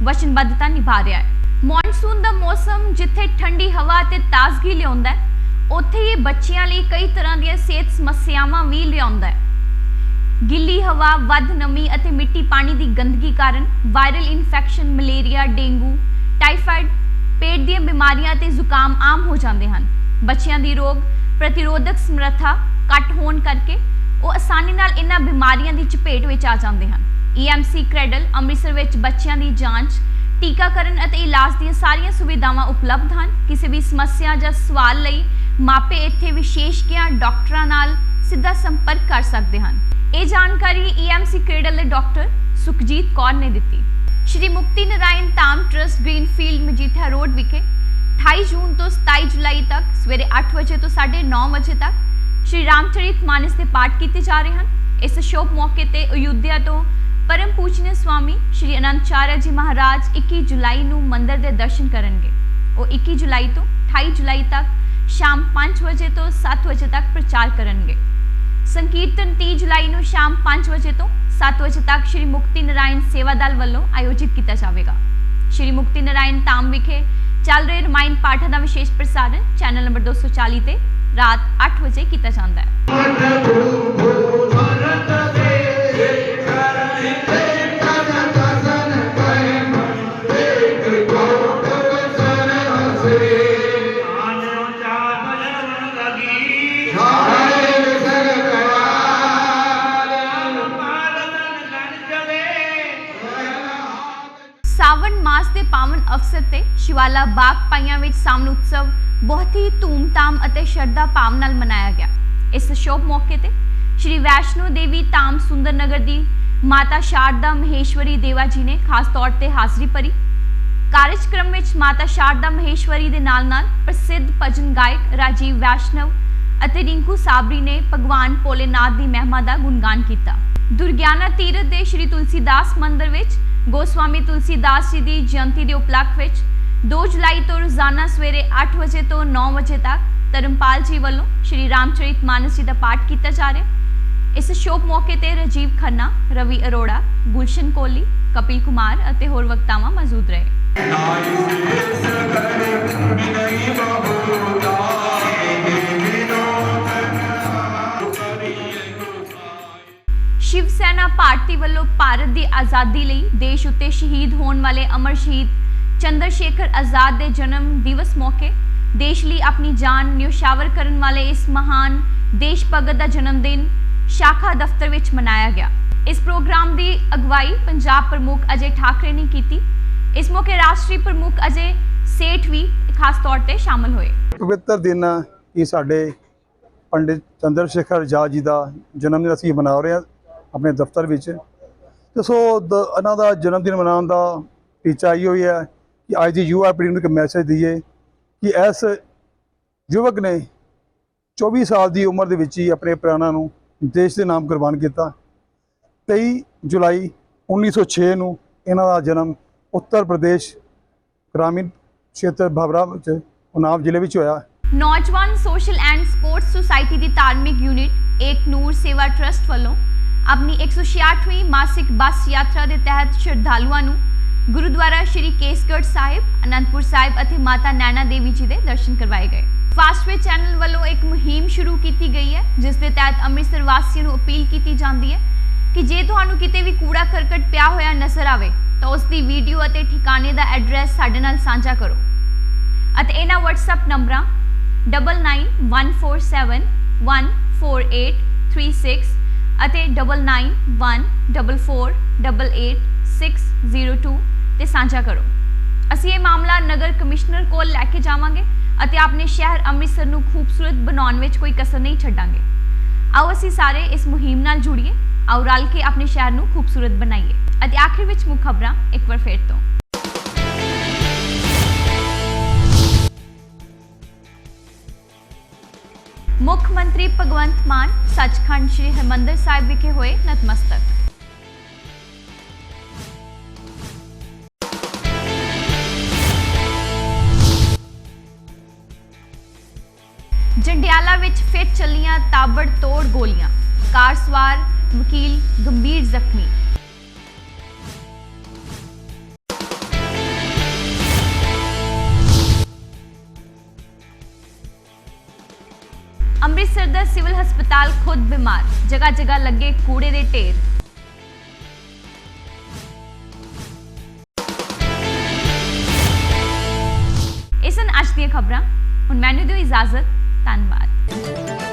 ਵਚਨਬੱਧਤਾ ਨਿਭਾ ਰਿਹਾ ਹੈ। ਮੌਨਸੂਨ ਦਾ ਮੌਸਮ ਜਿੱਥੇ ਠੰਡੀ ਹਵਾ ਤੇ ਤਾਜ਼ਗੀ ਲਿਆਉਂਦਾ ਹੈ, ਉੱਥੇ ਹੀ ਇਹ ਬੱਚਿਆਂ ਲਈ ਕਈ ਤਰ੍ਹਾਂ ਦੀਆਂ ਸਿਹਤ ਸਮੱਸਿਆਵਾਂ ਵੀ ਲਿਆਉਂਦਾ ਹੈ। ਗਿੱਲੀ ਹਵਾ, ਵੱਧ ਨਮੀ ਅਤੇ ਮਿੱਟੀ ਪਾਣੀ ਦੀ ਗੰਦਗੀ ਕਾਰਨ viral infection, malaria, dengue, typhoid, ਪੇਟ ਦੀਆਂ ਬਿਮਾਰੀਆਂ ਅਤੇ ਜ਼ੁਕਾਮ ਆਮ ਹੋ ਜਾਂਦੇ ਹਨ। ਬੱਚਿਆਂ ਦੀ ਰੋਗ ਪ੍ਰਤੀਰੋਧਕ ਸਮਰੱਥਾ ਘੱਟ ਹੋਣ ਕਰਕੇ ਉਹ ਆਸਾਨੀ ਨਾਲ ਇਹਨਾਂ ਬਿਮਾਰੀਆਂ ਦੀ ਚਪੇਟ ਵਿੱਚ ਆ ਜਾਂਦੇ ਹਨ। EMC ਕ੍ਰੈਡਲ ਅੰਮ੍ਰਿਤਸਰ ਵਿੱਚ ਬੱਚਿਆਂ ਦੀ ਜਾਂਚ ਟੀਕਾਕਰਨ ਅਤੇ ਇਲਾਜ ਦੀਆਂ ਸਾਰੀਆਂ ਸੁਵਿਧਾਵਾਂ ਉਪਲਬਧ ਹਨ। ਕਿਸੇ ਵੀ ਸਮੱਸਿਆ ਜਾਂ ਸਵਾਲ ਲਈ ਮਾਪੇ ਇੱਥੇ ਵਿਸ਼ੇਸ਼ਕਿਆਂ ਡਾਕਟਰਾਂ ਨਾਲ ਸਿੱਧਾ ਸੰਪਰਕ ਕਰ ਸਕਦੇ ਹਨ। ਇਹ ਜਾਣਕਾਰੀ EMC ਕ੍ਰੀਡਲ ਦੇ ਡਾਕਟਰ ਸੁਖਜੀਤ ਕੌਰ ਨੇ ਦਿੱਤੀ। Shri Mukti Narayan Dham trust Greenfield Majitha road ਵਿਖੇ 28 ਜੂਨ ਤੋਂ 27 ਜੁਲਾਈ ਤੱਕ ਸਵੇਰੇ 8 ਵਜੇ ਤੋਂ 9:30 ਵਜੇ ਤੱਕ ਸ਼੍ਰੀ ਰਾਮਚਰਿਤ ਮਾਨਸ ਦੇ ਪਾਠ ਕੀਤੇ ਜਾ ਰਹੇ ਹਨ। ਇਸ ਸ਼ੋਭ ਮੌਕੇ ਤੇ ਅਯੁੱਧਿਆ ਤੋਂ ਪਰਮ ਪੂਜਨੀय ਸਵਾਮੀ ਸ਼੍ਰੀ ਅਨੰਦਚਾਰਿਆ ਜੀ ਮਹਾਰਾਜ 21 ਜੁਲਾਈ ਨੂੰ ਮੰਦਿਰ ਦੇ ਦਰਸ਼ਨ ਕਰਨਗੇ। ਉਹ 21 ਜੁਲਾਈ ਤੋਂ 28 ਜੁਲਾਈ ਤੱਕ ਸ਼ਾਮ 5 ਵਜੇ ਤੋਂ 7 ਵਜੇ ਤੱਕ ਪ੍ਰਚਾਰ ਕਰਨਗੇ। ਸੰਕੀਰਤਨ 30 ਜੁਲਾਈ ਨੂੰ ਸ਼ਾਮ 5 ਵਜੇ ਤੋਂ 7 ਵਜੇ ਤੱਕ ਸ਼੍ਰੀ ਮੁਕਤੀ ਨਾਰਾਇਣ ਸੇਵਾ ਦਲ ਵੱਲੋਂ ਆਯੋਜਿਤ ਕੀਤਾ ਜਾਵੇਗਾ। ਸ਼੍ਰੀ ਮੁਕਤੀ ਨਾਰਾਇਣ ਧਾਮ ਵਿਖੇ ਚੱਲ ਰਹੇ ਰਮਾਇਣ ਪਾਠਾਂ ਦਾ ਵਿਸ਼ੇਸ਼ ਪ੍ਰਸਾਰਣ ਚੈਨਲ ਨੰਬਰ 240 ਤੇ ਰਾਤ 8 ਵਜੇ ਕੀਤਾ ਜਾਂਦਾ ਹੈ। ਸਾਵਣ ਮਾਸ ਦੇ ਪਾਵਨ ਅਵਸਰ ਤੇ ਸ਼ਿਵਾਲਾ ਬਾਗ ਪਾਈਆਂ ਵਿੱਚ ਸਾਵਨ ਉਤਸਵ ਬਹੁਤ ਹੀ ਧੂਮਧਾਮ ਅਤੇ ਸ਼ਰਧਾ ਭਾਵ ਨਾਲ ਮਨਾਇਆ ਗਿਆ। ਇਸ ਸ਼ੋਭ ਮੌਕੇ ਤੇ ਸ਼੍ਰੀ ਵੈਸ਼ਨੋ ਦੇਵੀ ਧਾਮ ਸੁੰਦਰ ਨਗਰ ਦੀ ਮਾਤਾ ਸ਼ਾਰਦਾ ਮਹੇਸ਼ਵਰੀ ਦੇਵਾ ਜੀ ਨੇ ਖਾਸ ਤੌਰ ਤੇ ਹਾਜ਼ਰੀ ਭਰੀ। ਕਾਰਜਕ੍ਰਮ ਵਿੱਚ ਮਾਤਾ ਸ਼ਾਰਦਾ ਮਹੇਸ਼ਵਰੀ ਦੇ ਨਾਲ-ਨਾਲ ਪ੍ਰਸਿੱਧ ਭਜਨ ਗਾਇਕ ਰਾਜੀਵ ਵੈਸ਼ਨਵ ਅਤੇ ਰਿੰਕੂ ਸਾਬਰੀ ਨੇ ਭਗਵਾਨ ਭੋਲੇਨਾਥ ਦੀ ਮਹਿਮਾ ਦਾ ਗੁਣਗਾਨ ਕੀਤਾ। ਦੁਰਗਿਆਨਾ ਤੀਰਥ ਦੇ ਸ਼੍ਰੀ ਤੁਲਸੀਦਾਸ ਮੰਦਿਰ ਵਿੱਚ ਗੋਸਵਾਮੀ ਤੁਲਸੀਦਾਸ ਜੀ ਦੀ ਜਯੰਤੀ ਦੇ ਉਪਲਕਖ ਵਿੱਚ 2 ਜੁਲਾਈ ਤੋਂ ਰੋਜ਼ਾਨਾ ਸਵੇਰੇ 8 ਵਜੇ ਤੋਂ 9 ਵਜੇ ਤੱਕ ਧਰਮਪਾਲ ਜੀ ਵੱਲੋਂ ਸ਼੍ਰੀ ਰਾਮਚਰਿਤ ਮਾਨਸ ਜੀ ਦਾ ਪਾਠ ਕੀਤਾ ਜਾ ਰਿਹਾ ਇਸ ਸ਼ੋਭ ਮੌਕੇ ਤੇ ਰਜੀਵ ਖੰਨਾ, ਰਵੀ ਅਰੋੜਾ, ਗੁਲਸ਼ਨ ਕੋਹਲੀ ਕਪਿਲ ਕੁਮਾਰ ਅਤੇ ਹੋਰ ਵਕਤਾਵਾਂ ਮੌਜੂਦ ਰਹੇ। ਸ਼ਿਵ ਸੈਨਾ ਭਾਰਤੀ ਵੱਲੋਂ ਭਾਰਤ ਦੀ ਆਜ਼ਾਦੀ ਲਈ ਦੇਸ਼ ਉੱਤੇ ਸ਼ਹੀਦ ਹੋਣ ਵਾਲੇ ਅਮਰ ਸ਼ਹੀਦ ਚੰਦਰ ਸ਼ੇਖਰ ਆਜ਼ਾਦ ਦੇ ਜਨਮ ਦਿਵਸ ਮੌਕੇ ਦੇਸ਼ ਲਈ ਆਪਣੀ ਜਾਨ ਨਿਉਸ਼ਾਵਰ ਕਰਨ ਵਾਲੇ ਇਸ ਮਹਾਨ ਦੇਸ਼ ਭਗਤ ਦਾ ਜਨਮ ਦਿਨ ਸ਼ਾਖਾ ਦਫ਼ਤਰ ਵਿੱਚ ਮਨਾਇਆ ਗਿਆ। ਇਸ ਪ੍ਰੋਗਰਾਮ ਦੀ ਅਗਵਾਈ ਪੰਜਾਬ ਪ੍ਰਮੁੱਖ ਅਜੇ ਠਾਕਰੇ ਨੇ ਕੀਤੀ। ਇਸ ਮੌਕੇ ਰਾਸ਼ਟਰੀ ਪ੍ਰਮੁੱਖ ਅਜੇ ਸੇਠ ਵੀ ਖਾਸ ਤੌਰ ਤੇ ਸ਼ਾਮਲ ਹੋਏ।
ਪਵਿੱਤਰ ਦਿਨ ਇਹ ਸਾਡੇ ਪੰਡਿਤ ਚੰਦਰ ਸ਼ੇਖਰ ਆਜ਼ਾਦ ਜੀ ਦਾ ਜਨਮ ਦਿਨ ਅਸੀਂ ਮਨਾ ਰਹੇ ਹਾਂ। ਆਪਣੇ ਦਫ਼ਤਰ ਵਿੱਚ। ਤੇ ਸੋ ਇਹਨਾਂ ਦਾ ਜਨਮ ਦਿਨ ਮਨਾਉਣ ਦਾ ਟੀਚਾ ਇਹੋ ਹੀ ਹੈ ਕਿ ਅੱਜ ਦੀ ਯੂਵਾ ਪੀੜ੍ਹੀ ਨੂੰ ਇੱਕ ਮੈਸੇਜ ਦਈਏ ਕਿ ਇਸ ਯੁਵਕ ਨੇ 24 ਸਾਲ ਦੀ ਉਮਰ ਦੇ ਵਿੱਚ ਹੀ ਆਪਣੇ ਪ੍ਰਾਣਾਂ ਨੂੰ ਦੇਸ਼ ਦੇ ਨਾਮ ਕੁਰਬਾਨ ਕੀਤਾ। 23 ਜੁਲਾਈ 1906 ਨੂੰ ਇਹਨਾਂ ਦਾ ਜਨਮ ਉੱਤਰ ਪ੍ਰਦੇਸ਼ ਗ੍ਰਾਮੀਣ ਖੇਤਰ ਭਵਰਾ ਵਿੱਚ, ਉਨਾਵ ਜ਼ਿਲ੍ਹੇ ਵਿੱਚ ਹੋਇਆ।
ਨੌਜਵਾਨ ਸੋਸ਼ਲ ਐਂਡ ਸਪੋਰਟਸ ਸੁਸਾਇਟੀ ਦੀ ਧਾਰਮਿਕ ਯੂਨਿਟ ਏਕ ਨੂਰ ਸੇਵਾ ਟਰਸਟ ਵੱਲੋਂ ਆਪਣੀ 166ਵੀਂ ਮਾਸਿਕ ਬੱਸ ਯਾਤਰਾ ਦੇ ਤਹਿਤ ਸ਼ਰਧਾਲੂਆਂ ਨੂੰ ਗੁਰਦੁਆਰਾ ਸ਼੍ਰੀ ਕੇਸਗੜ੍ਹ ਸਾਹਿਬ, ਅਨੰਦਪੁਰ ਸਾਹਿਬ ਅਤੇ ਮਾਤਾ ਨੈਣਾ ਦੇਵੀ ਜੀ ਦੇ ਦਰਸ਼ਨ ਕਰਵਾਏ ਗਏ। ਫਾਸਟਵੇ ਚੈਨਲ ਵੱਲੋਂ ਇੱਕ ਮੁਹਿੰਮ ਸ਼ੁਰੂ ਕੀਤੀ ਗਈ ਹੈ, ਜਿਸ ਦੇ ਤਹਿਤ ਅੰਮ੍ਰਿਤਸਰ ਵਾਸੀਆਂ ਨੂੰ ਅਪੀਲ ਕੀਤੀ ਜਾਂਦੀ ਹੈ ਕਿ ਜੇ ਤੁਹਾਨੂੰ ਕਿਤੇ ਵੀ ਕੂੜਾ ਕਰਕਟ ਪਿਆ ਹੋਇਆ ਨਜ਼ਰ ਆਵੇ, ਤਾਂ ਉਸ ਦੀ ਵੀਡੀਓ ਅਤੇ ਠਿਕਾਣੇ ਦਾ ਐਡਰੈਸ ਸਾਡੇ ਨਾਲ ਸਾਂਝਾ ਕਰੋ। ਅਤੇ ਇਹਨਾਂ WhatsApp ਨੰਬਰਾਂ 9914714836 ਅਤੇ 9914488602 ਤੇ ਸਾਂਝਾ ਕਰੋ। ਅਸੀਂ ਇਹ ਮਾਮਲਾ ਨਗਰ ਕਮਿਸ਼ਨਰ ਕੋਲ ਲੈ ਕੇ ਜਾਵਾਂਗੇ ਅਤੇ ਆਪਣੇ ਸ਼ਹਿਰ ਅੰਮ੍ਰਿਤਸਰ ਨੂੰ ਖੂਬਸੂਰਤ ਬਣਾਉਣ ਵਿੱਚ ਕੋਈ ਕਸਰ ਨਹੀਂ ਛੱਡਾਂਗੇ। ਆਓ ਅਸੀਂ ਸਾਰੇ ਇਸ ਮੁਹਿੰਮ ਨਾਲ ਜੁੜੀਏ। ਆਓ ਰਲ ਕੇ ਆਪਣੇ ਸ਼ਹਿਰ ਨੂੰ ਖੂਬਸੂਰਤ ਬਣਾਈਏ। ਅਤੇ ਆਖਿਰ ਵਿੱਚ ਮੁੱਖ ਖਬਰਾਂ ਇੱਕ ਵਾਰ ਫੇਰ ਤੋਂ। ਮੁੱਖ ਮੰਤਰੀ ਭਗਵੰਤ ਮਾਨ ਸੱਚਖੰਡ ਸ੍ਰੀ ਹਰਿਮੰਦਰ ਸਾਹਿਬ ਵਿਖੇ ਹੋਏ ਨਤਮਸਤਕ। ਜੰਡਿਆਲਾ ਵਿੱਚ ਫਿਰ ਚੱਲੀਆਂ ਤਾਬੜ ਤੋੜ ਗੋਲੀਆਂ। ਕਾਰ ਸਵਾਰ ਵਕੀਲ ਗੰਭੀਰ ਜ਼ਖਮੀ। ਸਿਵਲ ਹਸਪਤਾਲ ਖੁਦ ਬਿਮਾਰ। ਜਗ੍ਹਾ ਜਗ੍ਹਾ ਲੱਗੇ ਕੂੜੇ ਦੇ ਢੇਰ। ਇਸਨ ਅੱਜ ਦੀਆਂ ਖਬਰਾਂ। ਹੁਣ ਮੈਨੂੰ ਦਿਓ ਇਜਾਜ਼ਤ। ਧੰਨਵਾਦ।